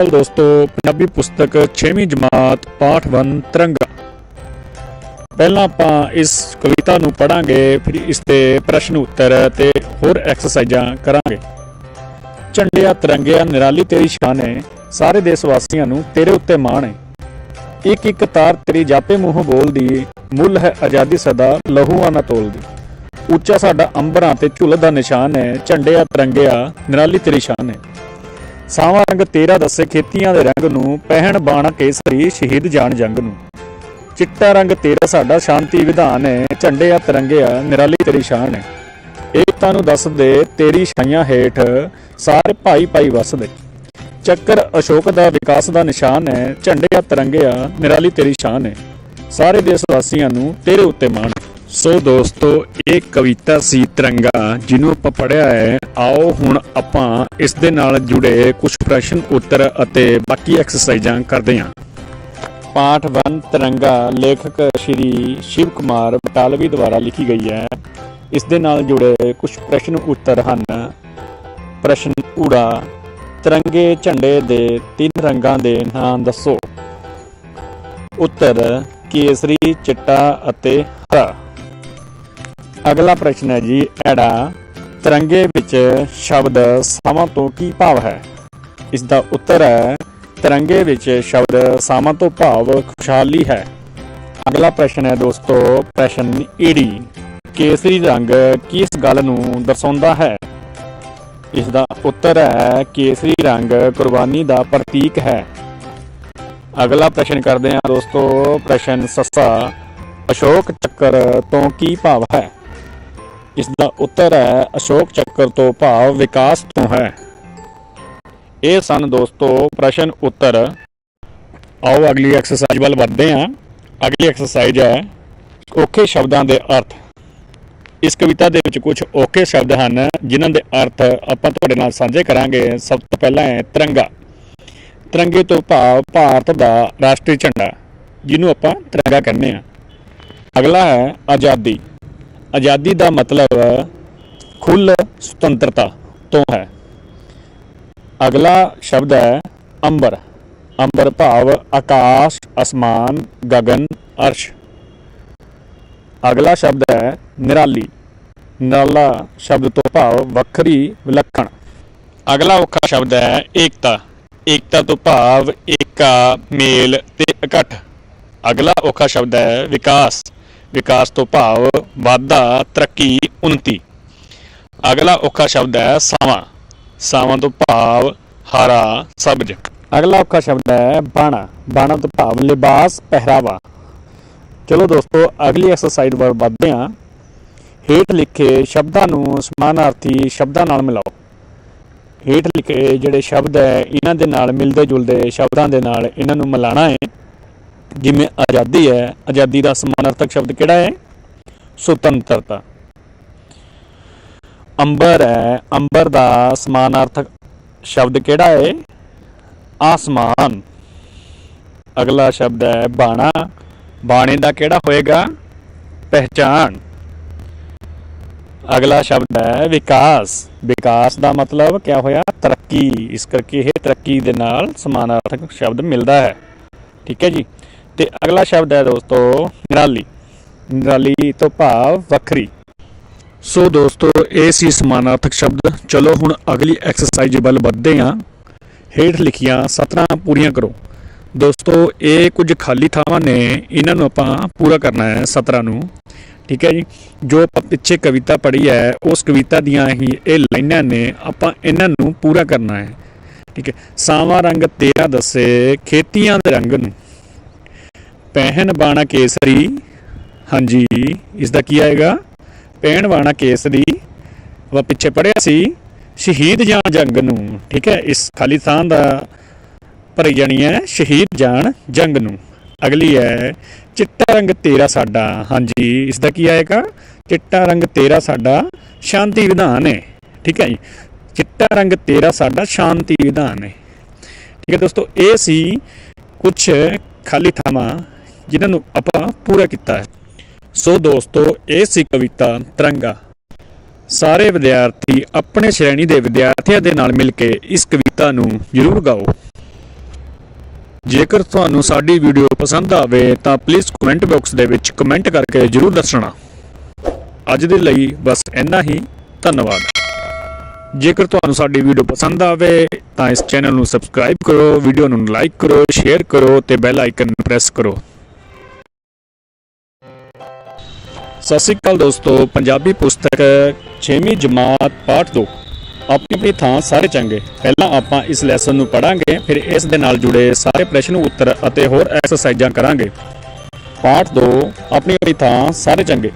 ਅਕਾਲ ਦੋਸਤੋ, ਪੰਜਾਬੀ ਪੁਸਤਕ 6ਵੀਂ ਜਮਾਤ, ਪਾਠ 1 ਤਿਰੰਗਾ। ਪਹਿਲਾਂ ਆਪਾਂ ਇਸ ਕਵਿਤਾ ਨੂੰ ਪੜਾਂਗੇ ਫਿਰ ਇਸ ਤੇ ਪ੍ਰਸ਼ਨ ਉੱਤਰ ਤੇ ਹੋਰ ਐਕਸਰਸਾਈਜ਼ਾਂ ਕਰਾਂਗੇ। ਝੰਡਿਆ ਤਿਰੰਗਿਆ, ਨਿਰਾਲੀ ਤੇਰੀ ਸ਼ਾਨ ਹੈ ਸਾਰੇ ਦੇਸ਼ ਵਾਸੀਆਂ ਨੂੰ ਤੇਰੇ ਉੱਤੇ ਮਾਣ ਹੈ। ਇੱਕ ਇੱਕ ਤਾਰ ਤੇਰੀ ਜਾਪੇ ਮੂੰਹ ਬੋਲਦੀ, ਮੁੱਲ ਹੈ ਆਜ਼ਾਦੀ ਸਦਾ, ਲਹੂਆਂ ਨਾ ਤੋਲਦੀ। ਉੱਚਾ ਸਾਡਾ ਅੰਬਰਾਂ ਤੇ ਝੁੱਲਦਾ ਨਿਸ਼ਾਨ ਹੈ, ਝੰਡਿਆ ਤਿਰੰਗਿਆ, ਨਿਰਾਲੀ ਤੇਰੀ ਸ਼ਾਨ ਹੈ ਸਾਵਾਂ ਰੰਗ ਤੇਰਾ ਦੱਸੇ ਖੇਤੀਆਂ ਦੇ ਰੰਗ ਨੂੰ, ਪਹਿਣ ਬਾਣਾ ਕੇਸਰੀ ਸ਼ਹੀਦ ਜਾਣ ਜੰਗ ਨੂੰ। ਚਿੱਟਾ ਰੰਗ ਤੇਰਾ ਸਾਡਾ ਸ਼ਾਂਤੀ ਵਿਧਾਨ ਹੈ, ਝੰਡੇ ਆ ਤਿਰੰਗੇ ਆ ਨਿਰਾਲੀ ਤੇਰੀ ਸ਼ਾਨ ਹੈ। ਏਕਤਾ ਨੂੰ ਦੱਸ ਦੇ ਤੇਰੀ ਛਾਈਆਂ ਹੇਠ ਸਾਰੇ ਭਾਈ ਭਾਈ ਵਸਦੇ। ਚੱਕਰ ਅਸ਼ੋਕ ਦਾ ਵਿਕਾਸ ਦਾ ਨਿਸ਼ਾਨ ਹੈ, ਝੰਡੇ ਆ ਤਿਰੰਗੇ ਆ ਨਿਰਾਲੀ ਤੇਰੀ ਸ਼ਾਨ ਹੈ। ਸਾਰੇ ਦੇਸ਼ ਵਾਸੀਆਂ ਨੂੰ ਤੇਰੇ ਉੱਤੇ ਮਾਣ ਹੈ। ਸੋ ਦੋਸਤੋ, ਇਹ ਕਵਿਤਾ ਸੀ ਤਿਰੰਗਾ, ਜਿਹਨੂੰ ਆਪਾਂ ਪੜਿਆ ਹੈ। ਆਓ ਹੁਣ ਆਪਾਂ ਇਸ ਦੇ ਨਾਲ ਜੁੜੇ ਕੁਝ ਪ੍ਰਸ਼ਨ, ਉੱਤਰ ਅਤੇ ਬਾਕੀ ਐਕਸਰਸਾਈਜ਼ਾਂ ਕਰਦੇ ਹਾਂ। ਪਾਠ 1 ਤਿਰੰਗਾ, ਲੇਖਕ ਸ਼੍ਰੀ ਸ਼ਿਵ ਕੁਮਾਰ ਬਟਾਲਵੀ ਦੁਆਰਾ ਲਿਖੀ ਗਈ ਹੈ। ਇਸ ਦੇ ਨਾਲ ਜੁੜੇ ਕੁਝ ਪ੍ਰਸ਼ਨ, ਉੱਤਰ ਹਨ। ਪ੍ਰਸ਼ਨ ਊੜਾ, ਤਿਰੰਗੇ ਝੰਡੇ ਦੇ ਤਿੰਨ ਰੰਗਾਂ ਦੇ ਨਾਂ ਦੱਸੋ। ਉੱਤਰ, ਕੇਸਰੀ, ਚਿੱਟਾ ਅਤੇ ਹਰਾ। ਅਗਲਾ ਪ੍ਰਸ਼ਨ ਹੈ ਜੀ, ਐੜਾ ਤਿਰੰਗੇ ਵਿੱਚ ਸ਼ਬਦ ਸਾਵਾਂ ਤੋਂ ਕੀ ਭਾਵ ਹੈ? ਇਸ ਦਾ ਉੱਤਰ ਹੈ, ਤਿਰੰਗੇ ਵਿੱਚ ਸ਼ਬਦ ਸਾਵਾਂ ਤੋਂ ਭਾਵ ਖੁਸ਼ਹਾਲੀ ਹੈ। ਅਗਲਾ ਪ੍ਰਸ਼ਨ ਹੈ ਦੋਸਤੋ, ਪ੍ਰਸ਼ਨ ਈੜੀ ਕੇਸਰੀ ਰੰਗ ਕਿਸ ਗੱਲ ਨੂੰ ਦਰਸਾਉਂਦਾ ਹੈ? ਇਸ ਦਾ ਉੱਤਰ ਹੈ, ਕੇਸਰੀ ਰੰਗ ਕੁਰਬਾਨੀ ਦਾ ਪ੍ਰਤੀਕ ਹੈ। ਅਗਲਾ ਪ੍ਰਸ਼ਨ ਕਰਦੇ ਹਾਂ ਦੋਸਤੋ, ਪ੍ਰਸ਼ਨ ਸੱਸਾ, ਅਸ਼ੋਕ ਚੱਕਰ ਤੋਂ ਕੀ ਭਾਵ ਹੈ? ਇਸ ਦਾ ਉੱਤਰ ਹੈ, ਅਸ਼ੋਕ ਚੱਕਰ ਤੋਂ ਭਾਵ ਵਿਕਾਸ ਤੋਂ ਹੈ। ਇਹ ਸਨ ਦੋਸਤੋ, ਪ੍ਰਸ਼ਨ ਉੱਤਰ। ਆਓ ਅਗਲੀ ਐਕਸਰਸਾਈਜ਼ ਵੱਲ ਵਧਦੇ ਹਾਂ। ਅਗਲੀ ਐਕਸਰਸਾਈਜ਼ ਹੈ, ਔਖੇ ਸ਼ਬਦਾਂ ਦੇ ਅਰਥ। ਇਸ ਕਵਿਤਾ ਦੇ ਵਿੱਚ ਕੁਝ ਔਖੇ ਸ਼ਬਦ ਹਨ, ਜਿਨ੍ਹਾਂ ਦੇ ਅਰਥ ਆਪਾਂ ਤੁਹਾਡੇ ਨਾਲ ਸਾਂਝੇ ਕਰਾਂਗੇ। ਸਭ ਤੋਂ ਪਹਿਲਾਂ ਹੈ ਤਿਰੰਗਾ। ਤਿਰੰਗੇ ਤੋਂ ਭਾਵ ਭਾਰਤ ਦਾ ਰਾਸ਼ਟਰੀ ਝੰਡਾ, ਜਿਹਨੂੰ ਆਪਾਂ ਤਿਰੰਗਾ ਕਹਿੰਦੇ ਆ ਅਗਲਾ ਹੈ ਆਜ਼ਾਦੀ। ਆਜ਼ਾਦੀ ਦਾ ਮਤਲਬ ਖੁੱਲ ਸੁਤੰਤਰਤਾ ਤੋਂ ਹੈ। ਅਗਲਾ ਸ਼ਬਦ ਹੈ ਅੰਬਰ। ਅੰਬਰ ਭਾਵ ਆਕਾਸ਼, ਅਸਮਾਨ ਗगन ਅਰਸ਼। ਅਗਲਾ ਸ਼ਬਦ ਹੈ ਨਿਰਾਲੀ। ਨਿਰਾਲਾ ਸ਼ਬਦ ਤੋਂ ਭਾਵ ਵੱਖਰੀ ਵਿਲੱਖਣ। ਅਗਲਾ ਔਖਾ ਸ਼ਬਦ ਹੈ ਏਕਤਾ। ਏਕਤਾ ਤੋਂ ਭਾਵ ਏਕਾ, ਮੇਲ ਤੇ ਇਕੱਠ। ਅਗਲਾ ਔਖਾ ਸ਼ਬਦ ਹੈ ਵਿਕਾਸ। ਵਿਕਾਸ ਤੋਂ ਭਾਵ ਵਾਧਾ, ਤਰੱਕੀ ਉન્નਤੀ ਅਗਲਾ ਔਖਾ ਸ਼ਬਦ ਹੈ ਸਾਵਾਂ। ਸਾਵਾਂ ਤੋਂ ਭਾਵ ਹਰਾ, ਸਬਜ। ਅਗਲਾ ਔਖਾ ਸ਼ਬਦ ਹੈ ਬਾਣਾ। ਬਾਣਾ ਤੋਂ ਭਾਵ ਲਿਬਾਸ, ਪਹਿਰਾਵਾ। ਚਲੋ ਦੋਸਤੋ, ਅਗਲੀ ਐਕਸਰਸਾਈਜ਼ ਵੱਲ ਵਧਦੇ ਹਾਂ। ਹੇਠ ਲਿਖੇ ਸ਼ਬਦਾਂ ਨੂੰ ਸਮਾਨਾਰਥੀ ਸ਼ਬਦਾਂ ਨਾਲ ਮਿਲਾਓ। ਹੇਠ ਲਿਖੇ ਜਿਹੜੇ ਸ਼ਬਦ ਹੈ, ਇਹਨਾਂ ਦੇ ਨਾਲ ਮਿਲਦੇ ਜੁਲਦੇ ਸ਼ਬਦਾਂ ਦੇ ਨਾਲ ਇਹਨਾਂ ਨੂੰ ਮਿਲਾਣਾ ਹੈ। ਜਿਵੇਂ ਆਜ਼ਾਦੀ ਹੈ, ਆਜ਼ਾਦੀ ਦਾ ਸਮਾਨਾਰਥਕ ਸ਼ਬਦ ਕਿਹੜਾ ਹੈ? ਸੁਤੰਤਰਤਾ। ਅੰਬਰ ਹੈ, ਅੰਬਰ ਦਾ ਸਮਾਨਾਰਥਕ ਸ਼ਬਦ ਕਿਹੜਾ ਹੈ? ਆਸਮਾਨ। ਅਗਲਾ ਸ਼ਬਦ ਹੈ ਬਾਣਾ। ਬਾਣੇ ਦਾ ਕਿਹੜਾ ਹੋਏਗਾ? ਪਹਿਚਾਨ ਅਗਲਾ ਸ਼ਬਦ ਹੈ ਵਿਕਾਸ। ਵਿਕਾਸ ਦਾ ਮਤਲਬ ਕਿਆ ਹੋਇਆ? ਤਰੱਕੀ। ਇਸ ਕਰਕੇ ਇਹ ਤਰੱਕੀ ਦੇ ਨਾਲ ਸਮਾਨਾਰਥਕ ਸ਼ਬਦ ਮਿਲਦਾ ਹੈ। ਠੀਕ ਹੈ ਜੀ? ਤੇ ਅਗਲਾ ਸ਼ਬਦ ਹੈ ਦੋਸਤੋ, ਨਿਰਾਲੀ। ਨਿਰਾਲੀ ਤੋਂ ਭਾਵ ਵੱਖਰੀ। ਸੋ ਦੋਸਤੋ, ਇਹ ਸੀ ਸਮਾਨਾਰਥਕ ਸ਼ਬਦ। ਚਲੋ ਹੁਣ ਅਗਲੀ ਐਕਸਰਸਾਈਜ਼ ਵੱਲ ਵਧਦੇ ਹਾਂ। ਹੇਠ ਲਿਖੀਆਂ ਸਤਰਾਂ ਪੂਰੀਆਂ ਕਰੋ। ਦੋਸਤੋ, ਇਹ ਕੁਝ ਖਾਲੀ ਥਾਵਾਂ ਨੇ। ਇਹਨਾਂ ਨੂੰ ਆਪਾਂ ਪੂਰਾ ਕਰਨਾ ਹੈ ਸਤਰਾਂ ਨੂੰ। ਠੀਕ ਹੈ ਜੀ? ਜੋ ਆਪਾਂ ਪਿੱਛੇ ਕਵਿਤਾ ਪੜ੍ਹੀ ਹੈ, ਉਸ ਕਵਿਤਾ ਦੀਆਂ ਹੀ ਇਹ ਲਾਈਨਾਂ ਨੇ। ਆਪਾਂ ਇਹਨਾਂ ਨੂੰ ਪੂਰਾ ਕਰਨਾ ਹੈ। ਠੀਕ ਹੈ? ਸਾਵਾਂ ਰੰਗ ਤੇਰਾ ਦੱਸੇ, ਖੇਤੀਆਂ ਦੇ ਰੰਗ ਨੂੰ। ਪਹਿਨ ਬਾਣਾ ਕੇਸਰੀ, ਹਾਂਜੀ ਇਸ ਦਾ ਕੀ ਆਏਗਾ? ਪਹਿਨ ਬਾਣਾ ਕੇਸਰੀ, ਵਾ ਪਿੱਛੇ ਪੜਿਆ ਸੀ, ਸ਼ਹੀਦ ਜਾਣ ਜੰਗ ਨੂੰ, ਠੀਕ ਹੈ, ਇਸ ਖਾਲੀ ਥਾਂ ਦਾ ਭਰੀ ਜਾਣੀ ਹੈ, ਸ਼ਹੀਦ ਜਾਣ ਜੰਗ ਨੂੰ। ਅਗਲੀ ਹੈ, ਚਿੱਟਾ ਰੰਗ ਤੇਰਾ ਸਾਡਾ, ਹਾਂਜੀ ਇਸ ਦਾ ਕੀ ਆਏਗਾ? ਚਿੱਟਾ ਰੰਗ ਤੇਰਾ ਸਾਡਾ, ਸ਼ਾਂਤੀ ਵਿਧਾਨ ਹੈ, ਠੀਕ ਹੈ ਜੀ। ਚਿੱਟਾ ਰੰਗ ਤੇਰਾ ਸਾਡਾ, ਸ਼ਾਂਤੀ ਵਿਧਾਨ ਹੈ। ਠੀਕ ਹੈ ਦੋਸਤੋ, ਇਹ ਸੀ ਕੁਝ ਖਾਲੀ ਥਾਵਾਂ ਜਿਨ੍ਹਾਂ ਨੂੰ ਆਪਾਂ ਪੂਰਾ ਕੀਤਾ ਹੈ। ਸੋ ਦੋਸਤੋ, ਇਹ ਸੀ ਕਵਿਤਾ ਤਿਰੰਗਾ। ਸਾਰੇ ਵਿਦਿਆਰਥੀ ਆਪਣੇ ਸ਼੍ਰੇਣੀ ਦੇ ਵਿਦਿਆਰਥੀਆਂ ਦੇ ਨਾਲ ਮਿਲ ਕੇ ਇਸ ਕਵਿਤਾ ਨੂੰ ਜ਼ਰੂਰ ਗਾਓ। ਜੇਕਰ ਤੁਹਾਨੂੰ ਸਾਡੀ ਵੀਡੀਓ ਪਸੰਦ ਆਵੇ, ਤਾਂ ਪਲੀਜ਼ ਕਮੈਂਟ ਬਾਕਸ ਦੇ ਵਿੱਚ ਕਮੈਂਟ ਕਰਕੇ ਜਰੂਰ ਦੱਸਣਾ। ਅੱਜ ਦੇ ਲਈ ਬਸ ਇੰਨਾ ਹੀ। ਧੰਨਵਾਦ। ਜੇਕਰ ਤੁਹਾਨੂੰ ਸਾਡੀ ਵੀਡੀਓ ਪਸੰਦ ਆਵੇ, ਤਾਂ ਇਸ ਚੈਨਲ ਨੂੰ ਸਬਸਕ੍ਰਾਈਬ ਕਰੋ, ਵੀਡੀਓ ਨੂੰ ਲਾਈਕ ਕਰੋ ਸ਼ੇਅਰ ਕਰੋ ਤੇ ਬੈਲ ਆਈਕਨ ਨੂੰ ਪ੍ਰੈਸ ਕਰੋ। ਸਤਿ ਸ਼੍ਰੀ ਅਕਾਲ ਦੋਸਤੋ, ਪੰਜਾਬੀ ਪੁਸਤਕ 6ਵੀਂ ਜਮਾਤ, ਪਾਠ 2 ਆਪਣੀ ਆਪਣੀ ਥਾਂ ਸਾਰੇ ਚੰਗੇ। ਪਹਿਲਾਂ ਆਪਾਂ ਇਸ ਲੈਸਨ ਨੂੰ ਪੜਾਂਗੇ ਫਿਰ ਇਸ ਦੇ ਨਾਲ ਜੁੜੇ ਸਾਰੇ ਪ੍ਰਸ਼ਨ ਉੱਤਰ ਅਤੇ ਹੋਰ ਐਕਸਰਸਾਈਜ਼ਾਂ ਕਰਾਂਗੇ। ਪਾਠ 2 ਆਪਣੀ ਆਪਣੀ ਥਾਂ ਸਾਰੇ ਚੰਗੇ।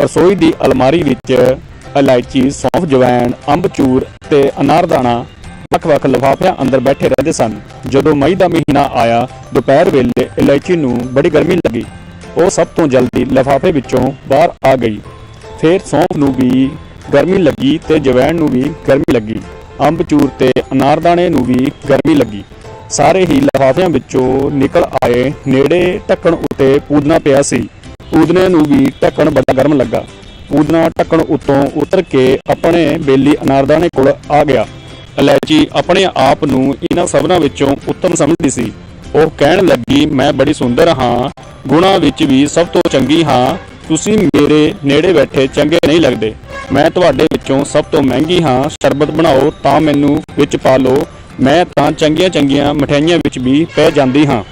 ਰਸੋਈ ਦੀ ਅਲਮਾਰੀ ਵਿੱਚ ਇਲਾਇਚੀ, ਸੌਂਫ, ਜਵੈਣ ਅੰਬਚੂਰ ਤੇ ਅਨਾਰਦਾਣਾ ਵੱਖ-ਵੱਖ ਲਿਫਾਫਿਆਂ ਅੰਦਰ ਬੈਠੇ ਰਹਿੰਦੇ ਸਨ। ਜਦੋਂ ਮਈ ਦਾ ਮਹੀਨਾ ਆਇਆ, ਦੁਪਹਿਰ ਵੇਲੇ ਇਲਾਇਚੀ ਨੂੰ ਬੜੀ ਗਰਮੀ ਲੱਗੀ। ਉਹ ਸਭ ਤੋਂ ਜਲਦੀ ਲਿਫਾਫੇ ਵਿੱਚੋਂ ਬਾਹਰ ਆ ਗਈ। ਫਿਰ ਸੌਂਫ ਨੂੰ ਵੀ ਗਰਮੀ ਲੱਗੀ ਤੇ ਜਵੈਣ ਨੂੰ ਵੀ ਗਰਮੀ ਲੱਗੀ। ਅੰਬਚੂਰ ਤੇ ਅਨਾਰਦਾਣੇ ਨੂੰ ਵੀ ਗਰਮੀ ਲੱਗੀ। ਸਾਰੇ ਹੀ ਲਿਫਾਫਿਆਂ ਵਿੱਚੋਂ ਨਿਕਲ ਆਏ ਨੇੜੇ ਢੱਕਣ ਉੱਤੇ ਪੂਦਨਾ ਪਿਆ ਸੀ। ਪੂਦਨੇ ਨੂੰ ਵੀ ਢੱਕਣ ਬੜਾ ਗਰਮ ਲੱਗਾ। ਪੂਦਨਾ ਢੱਕਣ ਉੱਤੋਂ ਉਤਰ ਕੇ ਆਪਣੇ ਬੇਲੀ ਅਨਾਰਦਾਣੇ ਕੋਲ ਆ ਗਿਆ। ਇਲਾਇਚੀ ਆਪਣੇ ਆਪ ਨੂੰ ਇਹਨਾਂ ਸਭਨਾਂ ਵਿੱਚੋਂ ਉੱਤਮ ਸਮਝਦੀ ਸੀ। ਉਹ ਕਹਿਣ ਲੱਗੀ, ਮੈਂ ਬੜੀ ਸੁੰਦਰ ਹਾਂ, ਗੁਣਾਂ ਵਿੱਚ ਵੀ ਸਭ ਤੋਂ ਚੰਗੀ ਹਾਂ। ਤੁਸੀਂ ਮੇਰੇ ਨੇੜੇ ਬੈਠੇ ਚੰਗੇ ਨਹੀਂ ਲੱਗਦੇ। ਮੈਂ ਤੁਹਾਡੇ ਵਿੱਚੋਂ ਸਭ ਤੋਂ ਮਹਿੰਗੀ ਹਾਂ। ਸ਼ਰਬਤ ਬਣਾਓ ਤਾਂ ਮੈਨੂੰ ਵਿੱਚ ਪਾ ਲਓ। ਮੈਂ ਤਾਂ ਚੰਗੀਆਂ ਚੰਗੀਆਂ ਮਠਿਆਈਆਂ ਵਿੱਚ ਵੀ ਪੈ ਜਾਂਦੀ ਹਾਂ।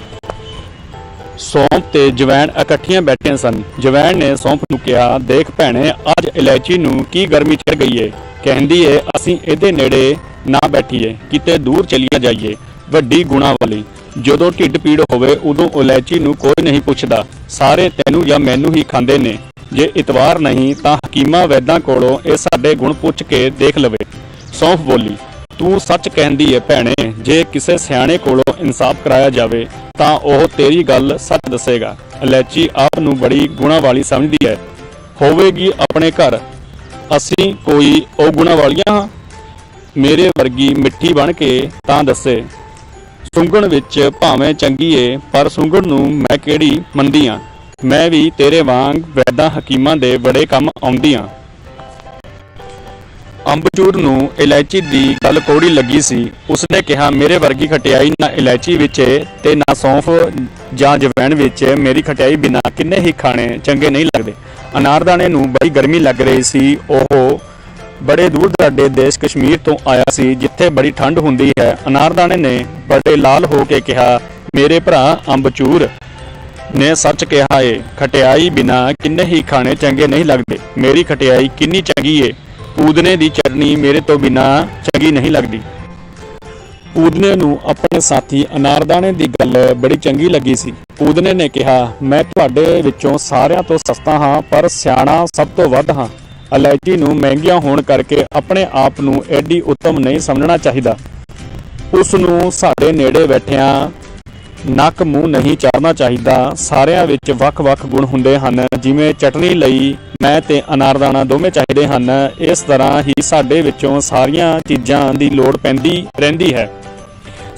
ਸੌਂਫ ਤੇ ਜਵੈਣ ਇਕੱਠੀਆਂ ਬੈਠੀਆਂ ਸਨ। ਜਵੈਣ ਨੇ ਸੌਂਫ ਨੂੰ ਕਿਹਾ, ਦੇਖ ਭੈਣੇ, ਅੱਜ ਇਲਾਇਚੀ ਨੂੰ ਕੀ ਗਰਮੀ ਚੜ ਗਈ ਏ। ਕਹਿੰਦੀ ਏ, ਅਸੀਂ ਇਹਦੇ ਨੇੜੇ ਨਾ ਬੈਠੀਏ, ਕਿਤੇ ਦੂਰ ਚਲੀਆਂ ਜਾਈਏ। ਵੱਡੀ ਗੁਣਾ ਵਾਲੀ। ਜਦੋਂ ਢਿੱਡ ਪੀੜ ਹੋਵੇ ਉਦੋਂ ਇਲਾਇਚੀ ਨੂੰ ਕੋਈ ਨਹੀਂ ਪੁੱਛਦਾ। ਸਾਰੇ ਤੈਨੂੰ ਜਾਂ ਮੈਨੂੰ ਹੀ ਖਾਂਦੇ ਨੇ। ਜੇ ਇਤਵਾਰ ਨਹੀਂ ਤਾਂ ਹਕੀਮਾਂ ਵੈਦਾਂ ਕੋਲੋਂ ਇਹ ਸਾਡੇ ਗੁਣ ਪੁੱਛ ਕੇ ਦੇਖ ਲਵੇ। ਸੌਂਫ ਬੋਲੀ, ਤੂੰ ਸੱਚ ਕਹਿੰਦੀ ਏ ਭੈਣੇ, ਜੇ ਕਿਸੇ ਸਿਆਣੇ ਕੋਲੋਂ ਇਨਸਾਫ ਕਰਾਇਆ ਜਾਵੇ ਤਾਂ ਉਹ ਤੇਰੀ ਗੱਲ ਸੱਚ ਦੱਸੇਗਾ। ਇਲਾਇਚੀ ਆਪ ਨੂੰ ਬੜੀ ਗੁਣਾ ਵਾਲੀ ਸਮਝਦੀ ਹੈ ਹੋਵੇਗੀ ਆਪਣੇ ਘਰ। ਅਸੀਂ ਕੋਈ ਉਹ ਗੁਣਾ ਵਾਲੀਆਂ? ਹਾਂ ਮੇਰੇ ਵਰਗੀ ਮਿੱਠੀ ਬਣ ਕੇ ਤਾਂ ਦੱਸੇ। ਸੁੰਗਣ ਵਿੱਚ ਭਾਵੇਂ ਚੰਗੀ ਏ, ਪਰ ਸੁੰਗਣ ਨੂੰ ਮੈਂ ਕਿਹੜੀ ਮੰਦੀ ਆ ਮੈਂ ਵੀ ਤੇਰੇ ਵਾਂਗ ਵੈਦਾਂ ਹਕੀਮਾਂ ਦੇ ਬੜੇ ਕੰਮ ਆਉਂਦੀ ਆ ਅੰਬਚੂਰ ਨੂੰ ਇਲਾਇਚੀ ਦੀ ਗੱਲ ਕੋੜੀ ਲੱਗੀ ਸੀ। ਉਸਨੇ ਕਿਹਾ, ਮੇਰੇ ਵਰਗੀ ਖਟਿਆਈ ਨਾ ਇਲਾਇਚੀ ਵਿੱਚ ਏ ਤੇ ਨਾ ਸੌਂਫ ਜਾਂ ਜਵੈਣ ਵਿੱਚ ਮੇਰੀ ਖਟਿਆਈ ਬਿਨਾ ਕਿੰਨੇ ਹੀ ਖਾਣੇ ਚੰਗੇ ਨਹੀਂ ਲੱਗਦੇ। ਅਨਾਰਦਾਣੇ ਨੂੰ ਬੜੀ ਗਰਮੀ ਲੱਗ ਰਹੀ ਸੀ। ਉਹ ਬੜੇ ਦੂਰ ਦਰਾਡੇ ਦੇਸ਼ ਕਸ਼ਮੀਰ ਤੋਂ ਆਇਆ ਸੀ, ਜਿੱਥੇ ਬੜੀ ਠੰਡ ਹੁੰਦੀ ਹੈ। ਅਨਾਰਦਾਣੇ ਨੇ ਬੜੇ ਲਾਲ ਹੋ ਕੇ ਕਿਹਾ, ਮੇਰੇ ਭਰਾ ਅੰਬਚੂਰ ਨੇ ਸੱਚ ਕਿਹਾ ਏ, ਖਟਿਆਈ ਬਿਨਾ ਕਿੰਨੇ ਹੀ ਖਾਣੇ ਚੰਗੇ ਨਹੀਂ ਲੱਗਦੇ। ਮੇਰੀ ਖਟਿਆਈ ਕਿੰਨੀ ਚੰਗੀ ਏ। ਪੂਦਨੇ ਦੀ ਚਟਨੀ ਮੇਰੇ ਤੋਂ ਬਿਨਾ ਚੰਗੀ ਨਹੀਂ ਲੱਗਦੀ। ਪੂਦਨੇ ਨੂੰ ਆਪਣੇ ਸਾਥੀ ਅਨਾਰਦਾਣੇ ਦੀ ਗੱਲ ਬੜੀ ਚੰਗੀ ਲੱਗੀ ਸੀ। ਪੂਦਨੇ ਨੇ ਕਿਹਾ, ਮੈਂ ਤੁਹਾਡੇ ਵਿੱਚੋਂ ਸਾਰਿਆਂ ਤੋਂ ਸਸਤਾ ਹਾਂ, ਪਰ ਸਿਆਣਾ ਸਭ ਤੋਂ ਵੱਧ ਹਾਂ। ਇਲਾਇਚੀ ਨੂੰ ਮਹਿੰਗੀਆਂ ਹੋਣ ਕਰਕੇ ਆਪਣੇ ਆਪ ਨੂੰ ਐਡੀ ਉੱਤਮ ਨਹੀਂ ਸਮਝਣਾ ਚਾਹੀਦਾ। ਉਸ ਨੂੰ ਸਾਡੇ ਨੇੜੇ ਬੈਠਿਆਂ ਨੱਕ ਮੂੰਹ ਨਹੀਂ ਚਾੜਨਾ ਚਾਹੀਦਾ। ਸਾਰਿਆਂ ਵਿੱਚ ਵੱਖ-ਵੱਖ ਗੁਣ ਹੁੰਦੇ ਹਨ, ਜਿਵੇਂ ਚਟਨੀ ਲਈ ਮੈਂ ਤੇ ਅਨਾਰਦਾਣਾ ਦੋਵੇਂ ਚਾਹੀਦੇ ਹਨ। ਇਸ ਤਰ੍ਹਾਂ ਹੀ ਸਾਡੇ ਵਿੱਚੋਂ ਸਾਰੀਆਂ ਚੀਜ਼ਾਂ ਦੀ ਲੋੜ ਪੈਂਦੀ ਰਹਿੰਦੀ ਹੈ।